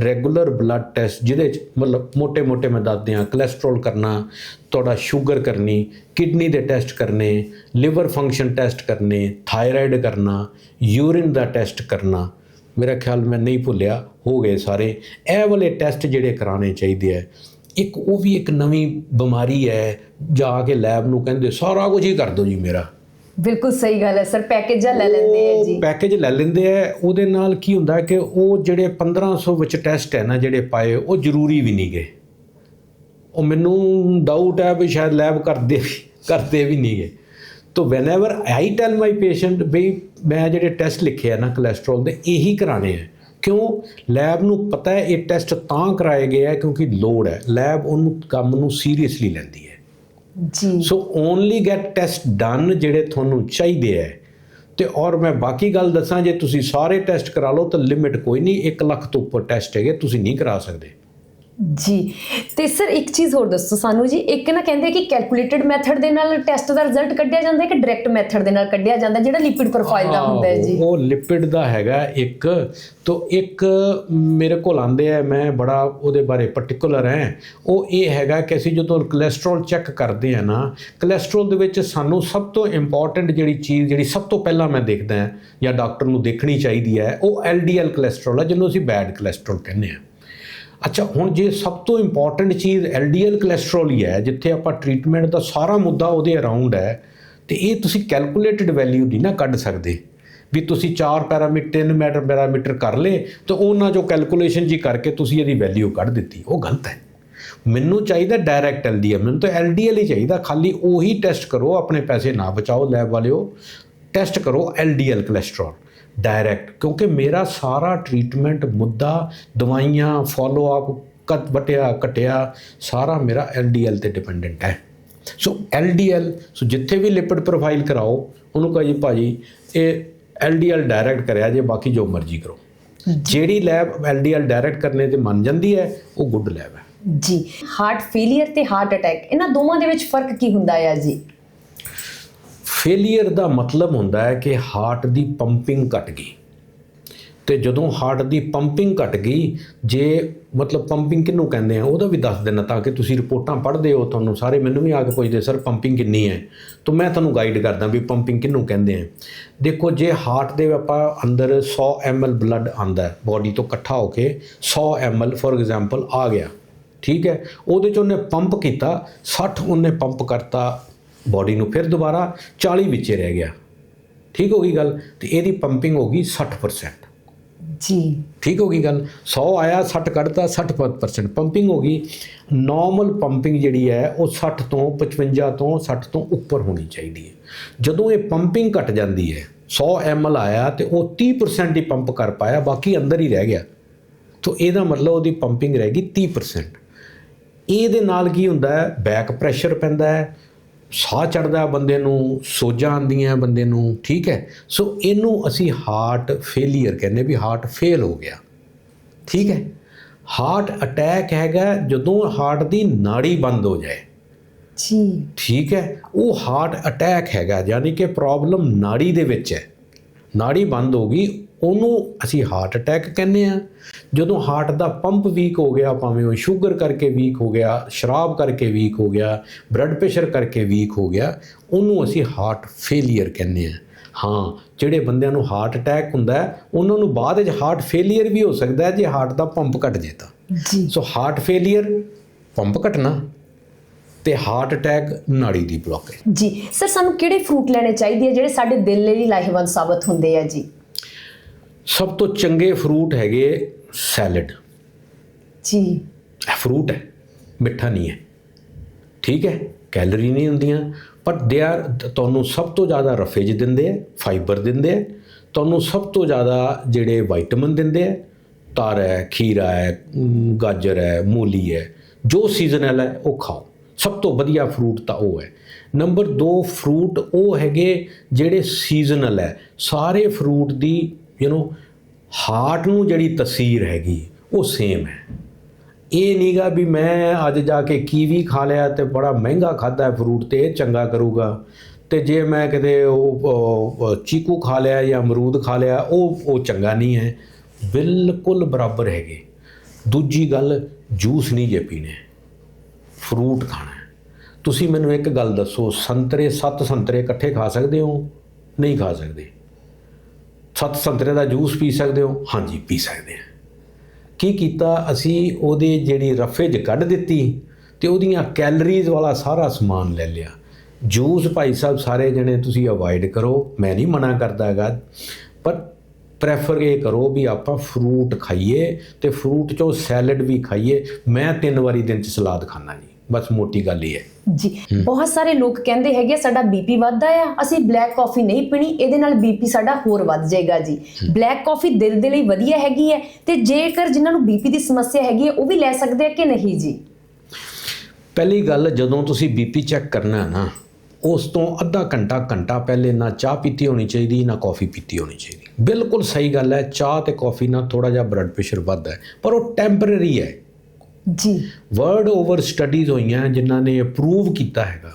ਰੈਗੂਲਰ ਬਲੱਡ ਟੈਸਟ ਜਿਹਦੇ ਚ ਮਤਲਬ ਮੋਟੇ ਮੋਟੇ ਮੈਂ ਦੱਸਦੇ ਆ ਕੋਲੇਸਟ੍ਰੋਲ ਕਰਨਾ, ਤੁਹਾਡਾ ਸ਼ੂਗਰ ਕਰਨੀ ਕਿਡਨੀ ਦੇ ਟੈਸਟ ਕਰਨੇ ਲਿਵਰ ਫੰਕਸ਼ਨ ਟੈਸਟ ਕਰਨੇ ਥਾਇਰਾਇਡ ਕਰਨਾ ਯੂਰਿਨ ਦਾ ਟੈਸਟ ਕਰਨਾ, ਮੇਰਾ ਖਿਆਲ ਮੈਂ ਨਹੀਂ ਭੁੱਲਿਆ, ਹੋ ਗਏ ਸਾਰੇ। ਇਹ ਵਾਲੇ ਟੈਸਟ ਜਿਹੜੇ ਕਰਾਣੇ ਚਾਹੀਦੇ ਆ ਇੱਕ ਉਹ ਵੀ ਇੱਕ ਨਵੀਂ ਬਿਮਾਰੀ ਹੈ ਜਾ ਕੇ ਲੈਬ ਨੂੰ ਕਹਿੰਦੇ ਸਾਰਾ ਕੁਝ ਹੀ ਕਰ ਦਿਓ ਜੀ ਮੇਰਾ। ਬਿਲਕੁਲ ਸਹੀ ਗੱਲ ਹੈ ਸਰ ਪੈਕੇਜ ਲੈ ਲੈਂਦੇ ਆ ਜੀ। ਪੈਕੇਜ ਲੈ ਲੈਂਦੇ ਆ ਉਹਦੇ ਨਾਲ ਕੀ ਹੁੰਦਾ ਕਿ ਉਹ ਜਿਹੜੇ 1500 ਵਿੱਚ ਟੈਸਟ ਹੈ ਨਾ ਜਿਹੜੇ ਪਾਏ ਉਹ ਜ਼ਰੂਰੀ ਵੀ ਨਹੀਂ ਗਏ। ਉਹ ਮੈਨੂੰ ਡਾਊਟ ਹੈ ਵੀ ਸ਼ਾਇਦ ਲੈਬ ਕਰਦੇ ਕਰਦੇ ਵੀ ਨਹੀਂ ਗਏ। ਤੋ ਵੈਨੇਵਰ ਆਈ ਟੈਲ ਮਾਈ ਪੇਸ਼ੈਂਟ ਵੀ ਮੈਂ ਜਿਹੜੇ ਟੈਸਟ ਲਿਖੇ ਆ ਨਾ ਕੋਲੇਸਟ੍ਰੋਲ ਦੇ ਇਹੀ ਕਰਾਣੇ ਆ। ਕਿਉਂ? ਲੈਬ ਨੂੰ ਪਤਾ ਹੈ ਇਹ ਟੈਸਟ ਤਾਂ ਕਰਾਏ ਗਏ ਆ ਕਿਉਂਕਿ ਲੋੜ ਹੈ। ਲੈਬ ਉਹਨੂੰ ਕੰਮ ਨੂੰ ਸੀਰੀਅਸਲੀ ਲੈਂਦੀ ਹੈ। ਜੀ। So only get test done ਜਿਹੜੇ ਤੁਹਾਨੂੰ ਚਾਹੀਦੇ ਹੈ। ਤੇ ਔਰ ਮੈਂ ਬਾਕੀ ਗੱਲ ਦੱਸਾਂ ਜੇ ਤੁਸੀਂ ਸਾਰੇ ਟੈਸਟ ਕਰਾ ਲਓ ਤਾਂ ਲਿਮਿਟ ਕੋਈ ਨਹੀਂ 1 ਲੱਖ ਤੋਂ ਉੱਪਰ ਟੈਸਟ ਹੈਗੇ ਤੁਸੀਂ ਨਹੀਂ ਕਰਾ ਸਕਦੇ। ਜੀ। ਤੇ ਸਰ, ਇੱਕ ਚੀਜ਼ ਹੋਰ ਦੱਸੋ ਸਾਨੂੰ ਜੀ। ਇੱਕ ਨਾ ਕਹਿੰਦੇ ਕਿ ਕੈਲਕੂਲੇਟਡ ਮੈਥਡ ਦੇ ਨਾਲ ਟੈਸਟ ਦਾ ਰਿਜ਼ਲਟ ਕੱਢਿਆ ਜਾਂਦਾ ਹੈ ਕਿ ਡਾਇਰੈਕਟ ਮੈਥਡ ਦੇ ਨਾਲ ਕੱਢਿਆ ਜਾਂਦਾ ਜਿਹੜਾ ਲਿਪਿਡ ਪ੍ਰੋਫਾਈਲ ਦਾ ਹੁੰਦਾ ਹੈ ਜੀ? ਉਹ ਲਿਪਿਡ ਦਾ ਹੈਗਾ ਇੱਕ। ਤੋਂ ਇੱਕ ਮੇਰੇ ਕੋਲ ਆਂਦੇ ਆ, ਮੈਂ ਬੜਾ ਉਹਦੇ ਬਾਰੇ ਪਾਰਟਿਕੂਲਰ ਹੈ। ਉਹ ਇਹ ਹੈਗਾ ਕਿ ਅਸੀਂ ਜਦੋਂ ਕੋਲੇਸਟ੍ਰੋਲ ਚੈੱਕ ਕਰਦੇ ਆ ਨਾ ਕੋਲੇਸਟ੍ਰੋਲ ਦੇ ਵਿੱਚ ਸਾਨੂੰ ਸਭ ਤੋਂ ਇੰਪੋਰਟੈਂਟ ਜਿਹੜੀ ਚੀਜ਼, ਜਿਹੜੀ ਸਭ ਤੋਂ ਪਹਿਲਾਂ ਮੈਂ ਦੇਖਦਾ ਜਾਂ ਡਾਕਟਰ ਨੂੰ ਦੇਖਣੀ ਚਾਹੀਦੀ ਹੈ, ਉਹ ਐਲਡੀਐਲ ਕੋਲੇਸਟ੍ਰੋਲ ਹੈ ਜਿਹਨੂੰ ਅਸੀਂ ਬੈਡ ਕੋਲੇਸਟ੍ਰੋਲ ਕਹਿੰਦੇ ਆ ਅੱਛਾ, ਹੁਣ ਜੇ ਸਭ ਤੋਂ ਇੰਪੋਰਟੈਂਟ ਚੀਜ਼ ਐਲਡੀਐਲ ਕੋਲੇਸਟ੍ਰੋਲ ਹੀ ਹੈ, ਜਿੱਥੇ ਆਪਾਂ ਟ੍ਰੀਟਮੈਂਟ ਦਾ ਸਾਰਾ ਮੁੱਦਾ ਉਹਦੇ ਅਰਾਊਂਡ ਹੈ, ਤੇ ਇਹ ਤੁਸੀਂ ਕੈਲਕੂਲੇਟਡ ਵੈਲਿਊ ਨਹੀਂ ਨਾ ਕੱਢ ਸਕਦੇ। ਵੀ ਤੁਸੀਂ ਚਾਰ ਪੈਰਾਮੀਟਰ, ਤਿੰਨ ਮੈਟਰ ਪੈਰਾਮੀਟਰ ਕਰ ਲਏ, ਤਾਂ ਉਹਨਾਂ ਜੋ ਕੈਲਕੂਲੇਸ਼ਨ ਜੀ ਕਰਕੇ ਤੁਸੀਂ ਇਹਦੀ ਵੈਲਿਊ ਕੱਢ ਦਿੱਤੀ। ਉਹ ਗਲਤ ਹੈ। ਮੈਨੂੰ ਚਾਹੀਦਾ ਡਾਇਰੈਕਟ ਐਲਡੀਐਲ ਮੈਨੂੰ ਤਾਂ ਐਲਡੀਐਲ ਹੀ ਚਾਹੀਦਾ, ਖਾਲੀ ਉਹੀ ਟੈਸਟ ਕਰੋ, ਆਪਣੇ ਪੈਸੇ ਨਾ ਬਚਾਓ ਲੈਬ ਵਾਲਿਓ। ਟੈਸਟ ਕਰੋ ਐਲਡੀਐਲ ਕੋਲੇਸਟ੍ਰੋਲ ਡਾਇਰੈਕਟ ਕਿਉਂਕਿ ਮੇਰਾ ਸਾਰਾ ਟ੍ਰੀਟਮੈਂਟ ਮੁੱਦਾ ਦਵਾਈਆਂ ਫਾਲੋ ਅਪ ਕਟ ਵਟਿਆ ਕਟਿਆ ਸਾਰਾ ਮੇਰਾ ਐਲਡੀਐਲ ਤੇ ਡਿਪੈਂਡੈਂਟ ਹੈ। ਸੋ ਐਲਡੀਐਲ ਸੋ ਜਿੱਥੇ ਵੀ ਲਿਪਿਡ ਪ੍ਰੋਫਾਈਲ ਕਰਾਓ ਉਹਨੂੰ ਕਹੋ ਜੀ ਭਾਜੀ ਇਹ ਐਲਡੀਐਲ ਡਾਇਰੈਕਟ ਕਰਿਆ ਜੇ ਬਾਕੀ ਜੋ ਮਰਜ਼ੀ ਕਰੋ। ਜਿਹੜੀ ਲੈਬ ਐਲਡੀਐਲ ਡਾਇਰੈਕਟ ਕਰਨੇ ਤੇ ਮੰਨ ਜਾਂਦੀ ਹੈ ਉਹ ਗੁੱਡ ਲੈਬ ਹੈ। ਜੀ ਹਾਰਟ ਫੇਲਿਅਰ ਤੇ ਹਾਰਟ ਅਟੈਕ ਇਹਨਾਂ ਦੋਵਾਂ ਦੇ ਵਿੱਚ ਫ਼ਰਕ ਕੀ ਹੁੰਦਾ ਹੈ ਜੀ? ਫੇਲਿਅਰ ਦਾ ਮਤਲਬ ਹੁੰਦਾ ਹੈ ਕਿ ਹਾਰਟ ਦੀ ਪੰਪਿੰਗ ਘਟ ਗਈ। ਤੇ ਜਦੋਂ ਹਾਰਟ ਦੀ ਪੰਪਿੰਗ ਘਟ ਗਈ, ਜੇ ਮਤਲਬ ਪੰਪਿੰਗ ਕਿਹਨੂੰ ਕਹਿੰਦੇ ਆ, ਉਹਦਾ ਵੀ ਦੱਸ ਦੇਣਾ ਤਾਂ ਕਿ ਤੁਸੀਂ ਰਿਪੋਰਟਾਂ ਪੜ੍ਹਦੇ ਹੋ, ਤੁਹਾਨੂੰ ਸਾਰੇ ਮੈਨੂੰ ਵੀ ਆ ਕੇ ਪੁੱਛਦੇ ਸਰ ਪੰਪਿੰਗ ਕਿੰਨੀ ਹੈ? ਤਾਂ ਮੈਂ ਤੁਹਾਨੂੰ ਗਾਈਡ ਕਰਦਾ ਵੀ ਪੰਪਿੰਗ ਕਿਹਨੂੰ ਕਹਿੰਦੇ ਆ। ਦੇਖੋ, ਜੇ ਹਾਰਟ ਦੇ ਆਪਾਂ ਅੰਦਰ 100 ml ਬਲੱਡ ਆਂਦਾ ਹੈ ਬਾਡੀ ਤੋਂ ਇਕੱਠਾ ਹੋ ਕੇ 100 ml ਫੋਰ ਐਗਜ਼ਾਮਪਲ ਆ ਗਿਆ, ਠੀਕ ਹੈ? ਉਹਦੇ ਚ ਉਹਨੇ ਪੰਪ ਕੀਤਾ 60 ਉਹਨੇ ਪੰਪ ਕਰਤਾ ਬਾਡੀ ਨੂੰ ਫਿਰ ਦੁਬਾਰਾ 40 ਵਿੱਚੇ ਰਹਿ ਗਿਆ। ਠੀਕ ਹੋ ਗਈ ਗੱਲ? ਤੇ ਇਹਦੀ ਪੰਪਿੰਗ ਹੋ ਗਈ 60% ਜੀ। ਠੀਕ ਹੋ ਗਈ ਗੱਲ? 100 ਆਇਆ 60 ਕੱਢਤਾ 60% ਪੰਪਿੰਗ ਹੋ ਗਈ। ਨਾਰਮਲ ਪੰਪਿੰਗ ਜਿਹੜੀ ਹੈ ਉਹ 60 ਤੋਂ 55 ਤੋਂ 60 ਤੋਂ ਉੱਪਰ ਹੋਣੀ ਚਾਹੀਦੀ ਹੈ। ਜਦੋਂ ਇਹ ਪੰਪਿੰਗ ਘਟ ਜਾਂਦੀ ਹੈ 100 ml ਆਇਆ ਤੇ ਉਹ 30% ਹੀ ਪੰਪ ਕਰ ਪਾਇਆ ਬਾਕੀ ਅੰਦਰ ਹੀ ਰਹਿ ਗਿਆ। ਤੋਂ ਇਹਦਾ ਮਤਲਬ ਉਹਦੀ ਪੰਪਿੰਗ ਰਹਿ ਗਈ 30% ਇਹਦੇ ਨਾਲ ਕੀ ਹੁੰਦਾ ਹੈ? ਬੈਕ ਪ੍ਰੈਸ਼ਰ ਪੈਂਦਾ ਹੈ ਸਾਹ ਚੜਦਾ ਬੰਦੇ ਨੂੰ ਸੋਜਾਂ ਆਉਂਦੀਆਂ ਬੰਦੇ ਨੂੰ ਠੀਕ ਹੈ? ਸੋ ਇਹਨੂੰ ਅਸੀਂ ਹਾਰਟ ਫੇਲਿਅਰ ਕਹਿੰਦੇ ਵੀ ਹਾਰਟ ਫੇਲ ਹੋ ਗਿਆ। ਠੀਕ ਹੈ? ਹਾਰਟ ਅਟੈਕ ਹੈਗਾ ਜਦੋਂ ਹਾਰਟ ਦੀ ਨਾੜੀ ਬੰਦ ਹੋ ਜਾਏ। ਜੀ। ਠੀਕ ਹੈ? ਉਹ ਹਾਰਟ ਅਟੈਕ ਹੈਗਾ ਯਾਨੀ ਕਿ ਪ੍ਰੋਬਲਮ ਨਾੜੀ ਦੇ ਵਿੱਚ ਹੈ। ਨਾੜੀ ਬੰਦ ਹੋ ਗਈ ਉਹਨੂੰ ਅਸੀਂ ਹਾਰਟ ਅਟੈਕ ਕਹਿੰਦੇ ਆ ਜਦੋਂ ਹਾਰਟ ਦਾ ਪੰਪ ਵੀਕ ਹੋ ਗਿਆ ਭਾਵੇਂ ਉਹ ਸ਼ੂਗਰ ਕਰਕੇ ਵੀਕ ਹੋ ਗਿਆ ਸ਼ਰਾਬ ਕਰਕੇ ਵੀਕ ਹੋ ਗਿਆ ਬਲੱਡ ਪ੍ਰੈਸ਼ਰ ਕਰਕੇ ਵੀਕ ਹੋ ਗਿਆ ਉਹਨੂੰ ਅਸੀਂ ਹਾਰਟ ਫੇਲਿਅਰ ਕਹਿੰਦੇ ਆ ਹਾਂ ਜਿਹੜੇ ਬੰਦਿਆਂ ਨੂੰ ਹਾਰਟ ਅਟੈਕ ਹੁੰਦਾ ਉਹਨਾਂ ਨੂੰ ਬਾਅਦ ਵਿੱਚ ਹਾਰਟ ਫੇਲਿਅਰ ਵੀ ਹੋ ਸਕਦਾ ਹੈ ਜੇ ਹਾਰਟ ਦਾ ਪੰਪ ਘਟ ਜੇ ਤਾਂ। ਜੀ। ਸੋ ਹਾਰਟ ਫੇਲਿਅਰ ਪੰਪ ਘਟਣਾ ਤੇ ਹਾਰਟ ਅਟੈਕ ਨਾੜੀ ਦੀ ਬਲੌਕੇਜ ਜੀ। ਸਰ ਸਾਨੂੰ ਕਿਹੜੇ ਫਰੂਟ ਲੈਣੇ ਚਾਹੀਦੇ ਆ ਜਿਹੜੇ ਸਾਡੇ ਦਿਲ ਲਈ ਲਾਹੇਵੰਦ ਸਾਬਤ ਹੁੰਦੇ ਆ ਜੀ? ਸਭ ਤੋਂ ਚੰਗੇ ਫਰੂਟ ਹੈਗੇ ਸੈਲਡ। ਜੀ। ਇਹ ਫਰੂਟ ਹੈ ਮਿੱਠਾ ਨਹੀਂ ਹੈ। ਠੀਕ ਹੈ ਕੈਲਰੀ ਨਹੀਂ ਹੁੰਦੀਆਂ ਪਰ ਦੇ ਆਰ ਤੁਹਾਨੂੰ ਸਭ ਤੋਂ ਜ਼ਿਆਦਾ ਰਫੇਜ ਦਿੰਦੇ ਆ ਫਾਈਬਰ ਦਿੰਦੇ ਆ ਤੁਹਾਨੂੰ ਸਭ ਤੋਂ ਜ਼ਿਆਦਾ ਜਿਹੜੇ ਵਿਟਾਮਿਨ ਦਿੰਦੇ ਆ ਤਰ ਹੈ ਖੀਰਾ ਹੈ ਗਾਜਰ ਹੈ ਮੂਲੀ ਹੈ ਜੋ ਸੀਜ਼ਨਲ ਹੈ ਉਹ ਖਾਓ। ਸਭ ਤੋਂ ਵਧੀਆ ਫਰੂਟ ਤਾਂ ਉਹ ਹੈ। ਨੰਬਰ 2 ਫਰੂਟ ਉਹ ਹੈਗੇ ਜਿਹੜੇ ਸੀਜ਼ਨਲ ਹੈ। ਸਾਰੇ ਫਰੂਟ ਦੀ ਯੂ نو ਹਾਰਟ ਨੂੰ ਜਿਹੜੀ ਤਸੀਰ ਹੈਗੀ, ਉਹ ਸੇਮ ਹੈ। ਇਹ ਨਹੀਂਗਾ ਵੀ ਮੈਂ ਅੱਜ ਜਾ ਕੇ ਕੀਵੀ ਖਾ ਲਿਆ ਤੇ ਬੜਾ ਮਹਿੰਗਾ ਖਾਦਾ ਫਰੂਟ ਤੇ, ਇਹ ਚੰਗਾ ਕਰੂਗਾ। ਤੇ ਜੇ ਮੈਂ ਕਿਤੇ ਉਹ ਚੀਕੂ ਖਾ ਲਿਆ ਜਾਂ ਅਮਰੂਦ ਖਾ ਲਿਆ, ਉਹ ਉਹ ਚੰਗਾ ਨਹੀਂ ਹੈ। ਬਿਲਕੁਲ ਬਰਾਬਰ ਹੈਗੇ। ਦੂਜੀ ਗੱਲ, ਜੂਸ ਨਹੀਂ ਜੇ ਪੀਣੇ। ਫਰੂਟ ਖਾਣਾ ਤੁਸੀਂ ਮੈਨੂੰ ਇੱਕ ਗੱਲ ਦੱਸੋ, ਸੰਤਰੇ ਸੱਤ ਸੰਤਰੇ ਇਕੱਠੇ ਖਾ ਸਕਦੇ ਹੋ? ਨਹੀਂ ਖਾ ਸਕਦੇ। ਸੱਤ ਸੰਤਰੇ ਦਾ ਜੂਸ ਪੀ ਸਕਦੇ ਹੋ? ਹਾਂਜੀ ਪੀ ਸਕਦੇ ਹਾਂ। ਕੀ ਕੀਤਾ? ਅਸੀਂ ਉਹਦੇ ਜਿਹੜੀ ਰਫੇਜ ਕੱਢ ਦਿੱਤੀ ਤੇ ਉਹਦੀਆਂ ਕੈਲਰੀਜ਼ ਵਾਲਾ ਸਾਰਾ ਸਮਾਨ ਲੈ ਲਿਆ। ਜੂਸ ਭਾਈ ਸਾਹਿਬ ਸਾਰੇ ਜਣੇ ਤੁਸੀਂ ਅਵੋਇਡ ਕਰੋ ਮੈਂ ਨਹੀਂ ਮਨਾ ਕਰਦਾ ਹੈਗਾ। ਪਰ ਪ੍ਰੈਫਰ ਇਹ ਕਰੋ ਵੀ ਆਪਾਂ ਫਰੂਟ ਖਾਈਏ ਤੇ ਫਰੂਟ ਚੋਂ ਸੈਲਡ ਵੀ ਖਾਈਏ। ਮੈਂ ਤਿੰਨ ਵਾਰੀ ਦਿਨ ਚ ਸਲਾਦ ਖਾਣਾ ਜੀ। ਬਸ ਮੋਟੀ ਗੱਲ ਇਹ ਹੈ। ਜੀ ਬਹੁਤ ਸਾਰੇ ਲੋਕ ਕਹਿੰਦੇ ਹੈਗੇ ਸਾਡਾ ਬੀਪੀ ਵੱਧਦਾ ਆ ਅਸੀਂ ਬਲੈਕ ਕਾਫੀ ਨਹੀਂ ਪੀਣੀ ਇਹਦੇ ਨਾਲ ਬੀਪੀ ਸਾਡਾ ਹੋਰ ਵੱਧ ਜਾਏਗਾ ਜੀ। ਬਲੈਕ ਕਾਫੀ ਦਿਲ ਦੇ ਲਈ ਵਧੀਆ ਹੈਗੀ ਹੈ ਤੇ ਜੇਕਰ ਜਿਨ੍ਹਾਂ ਨੂੰ ਬੀਪੀ ਦੀ ਸਮੱਸਿਆ ਹੈਗੀ ਹੈ ਉਹ ਵੀ ਲੈ ਸਕਦੇ ਆ ਕਿ ਨਹੀਂ ਜੀ? ਪਹਿਲੀ ਗੱਲ ਜਦੋਂ ਤੁਸੀਂ ਬੀਪੀ ਚੈੱਕ ਕਰਨਾ ਹੈ ਨਾ ਉਸ ਤੋਂ ਅੱਧਾ ਘੰਟਾ ਘੰਟਾ ਪਹਿਲੇ ਨਾ ਚਾਹ ਪੀਤੀ ਹੋਣੀ ਚਾਹੀਦੀ ਨਾ ਕੌਫੀ ਪੀਤੀ ਹੋਣੀ ਚਾਹੀਦੀ। ਬਿਲਕੁਲ ਸਹੀ ਗੱਲ ਹੈ ਚਾਹ ਤੇ ਕੌਫੀ ਨਾਲ ਥੋੜਾ ਜਿਹਾ ਬਲੱਡ ਪ੍ਰੈਸ਼ਰ ਵੱਧਦਾ ਹੈ ਪਰ ਉਹ ਟੈਂਪਰੇਰੀ ਹੈ। ਜੀ। ਵਰਲਡ ਓਵਰ ਸਟੱਡੀਜ਼ ਹੋਈਆਂ ਜਿਨ੍ਹਾਂ ਨੇ ਪ੍ਰੂਵ ਕੀਤਾ ਹੈਗਾ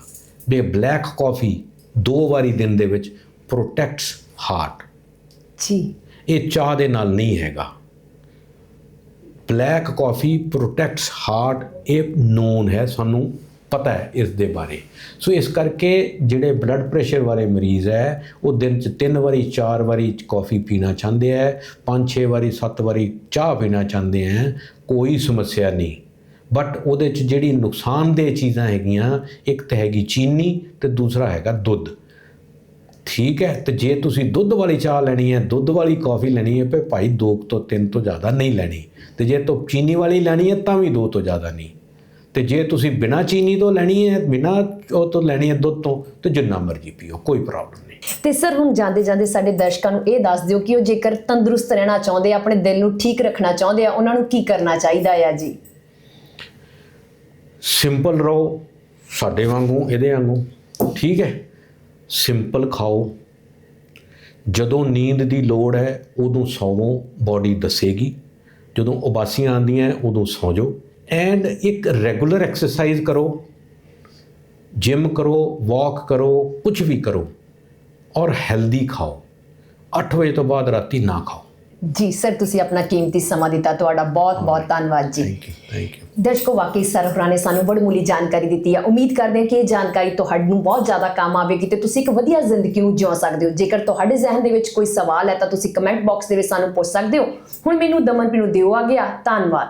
ਵੀ ਬਲੈਕ ਕਾਫੀ ਦੋ ਵਾਰੀ ਦਿਨ ਦੇ ਵਿੱਚ ਪ੍ਰੋਟੈਕਟਸ ਹਾਰਟ ਜੀ। ਇਹ ਚਾਹ ਦੇ ਨਾਲ ਨਹੀਂ ਹੈਗਾ। ਬਲੈਕ ਕਾਫੀ ਪ੍ਰੋਟੈਕਟਸ ਹਾਰਟ ਇਹ ਨੋਨ ਹੈ ਸਾਨੂੰ ਪਤਾ ਹੈ ਇਸ ਦੇ ਬਾਰੇ। ਸੋ ਇਸ ਕਰਕੇ ਜਿਹੜੇ ਬਲੱਡ ਪ੍ਰੈਸ਼ਰ ਵਾਲੇ ਮਰੀਜ਼ ਹੈ, ਉਹ ਦਿਨ ਚ ਤਿੰਨ ਵਾਰੀ, ਚਾਰ ਵਾਰੀ ਕਾਫੀ ਪੀਣਾ ਚਾਹੁੰਦੇ ਹੈ, ਪੰਜ, ਛੇ ਵਾਰੀ, ਸੱਤ ਵਾਰੀ ਚਾਹ ਪੀਣਾ ਚਾਹੁੰਦੇ ਹੈ, ਕੋਈ ਸਮੱਸਿਆ ਨਹੀਂ। ਬਟ ਉਹਦੇ ਚ ਜਿਹੜੀ ਨੁਕਸਾਨਦੇਹ ਚੀਜ਼ਾਂ ਹੈਗੀਆਂ, ਇੱਕ ਤਾਂ ਹੈਗੀ ਚੀਨੀ ਤੇ ਦੂਸਰਾ ਹੈਗਾ ਦੁੱਧ। ਠੀਕ ਹੈ, ਤੇ ਜੇ ਤੁਸੀਂ ਦੁੱਧ ਵਾਲੀ ਚਾਹ ਲੈਣੀ ਹੈ, ਦੁੱਧ ਵਾਲੀ ਕਾਫੀ ਲੈਣੀ ਹੈ, ਤੇ ਭਾਈ ਦੋ ਤੋਂ ਤਿੰਨ ਤੋਂ ਜ਼ਿਆਦਾ ਨਹੀਂ ਲੈਣੀ। ਤੇ ਜੇ ਤੋਂ ਚੀਨੀ ਵਾਲੀ ਲੈਣੀ ਹੈ, ਤਾਂ ਵੀ ਦੋ ਤੋਂ ਜ਼ਿਆਦਾ ਨਹੀਂ। ਤੇ ਜੇ ਤੁਸੀਂ ਬਿਨਾ ਚੀਨੀ ਤੋਂ ਲੈਣੀ ਹੈ ਬਿਨਾ ਉਹ ਤੋਂ ਲੈਣੀ ਹੈ ਦੁੱਧ ਤੋਂ ਤੇ ਜਿੰਨਾ ਮਰਜ਼ੀ ਪੀਓ ਕੋਈ ਪ੍ਰੋਬਲਮ ਨਹੀਂ। ਤੇ ਸਰ ਹੁਣ ਜਾਂਦੇ ਜਾਂਦੇ ਸਾਡੇ ਦਰਸ਼ਕਾਂ ਨੂੰ ਇਹ ਦੱਸ ਦਿਓ ਕਿ ਉਹ ਜੇਕਰ ਤੰਦਰੁਸਤ ਰਹਿਣਾ ਚਾਹੁੰਦੇ ਆ ਆਪਣੇ ਦਿਲ ਨੂੰ ਠੀਕ ਰੱਖਣਾ ਚਾਹੁੰਦੇ ਆ ਉਹਨਾਂ ਨੂੰ ਕੀ ਕਰਨਾ ਚਾਹੀਦਾ ਆ ਜੀ? ਸਿੰਪਲ ਰਹੋ ਸਾਡੇ ਵਾਂਗੂ ਇਹਦੇ ਵਾਂਗੂ ਠੀਕ ਹੈ? ਸਿੰਪਲ ਖਾਓ। ਜਦੋਂ ਨੀਂਦ ਦੀ ਲੋੜ ਹੈ ਉਦੋਂ ਸੌਵੋ ਬਾਡੀ ਦੱਸੇਗੀ। ਜਦੋਂ ਉਬਾਸੀਆਂ ਆਉਂਦੀਆਂ ਉਦੋਂ ਸੌ ਜਾਓ। ਐਂਡ ਇੱਕ ਰੈਗੂਲਰ ਐਕਸਰਸਾਈਜ਼ ਕਰੋ ਜਿਮ ਕਰੋ ਵਾਕ ਕਰੋ ਕੁਝ ਵੀ ਕਰੋ ਔਰ ਹੈਲਦੀ ਖਾਓ। 8 ਵਜੇ ਤੋਂ ਬਾਅਦ ਰਾਤੀ ਨਾ ਖਾਓ। ਜੀ ਸਰ ਤੁਸੀਂ ਆਪਣਾ ਕੀਮਤੀ ਸਮਾਂ ਦਿੱਤਾ ਤੁਹਾਡਾ ਬਹੁਤ ਬਹੁਤ ਧੰਨਵਾਦ ਜੀ। ਥੈਂਕ ਯੂ ਥੈਂਕ ਯੂ ਦਰਸ਼ਕੋ ਵਾਕਈ ਸਰਫਰਾ ਨੇ ਸਾਨੂੰ ਬੜਮੁੱਲੀ ਜਾਣਕਾਰੀ ਦਿੱਤੀ ਹੈ ਉਮੀਦ ਕਰਦੇ ਹਾਂ ਕਿ ਇਹ ਜਾਣਕਾਰੀ ਤੁਹਾਨੂੰ ਬਹੁਤ ਜ਼ਿਆਦਾ ਕੰਮ ਆਵੇਗੀ ਤੇ ਤੁਸੀਂ ਇੱਕ ਵਧੀਆ ਜ਼ਿੰਦਗੀ ਨੂੰ ਜਿਉ ਸਕਦੇ ਹੋ। ਜੇਕਰ ਤੁਹਾਡੇ ਜ਼ਿਹਨ ਦੇ ਵਿੱਚ ਕੋਈ ਸਵਾਲ ਹੈ ਤਾਂ ਤੁਸੀਂ ਕਮੈਂਟ ਬਾਕਸ ਦੇ ਵਿੱਚ ਸਾਨੂੰ ਪੁੱਛ ਸਕਦੇ ਹੋ। ਹੁਣ ਮੈਨੂੰ ਦਮਨਪੀ ਨੂੰ ਦਿਓ ਆ। ਗਿਆ ਧੰਨਵਾਦ।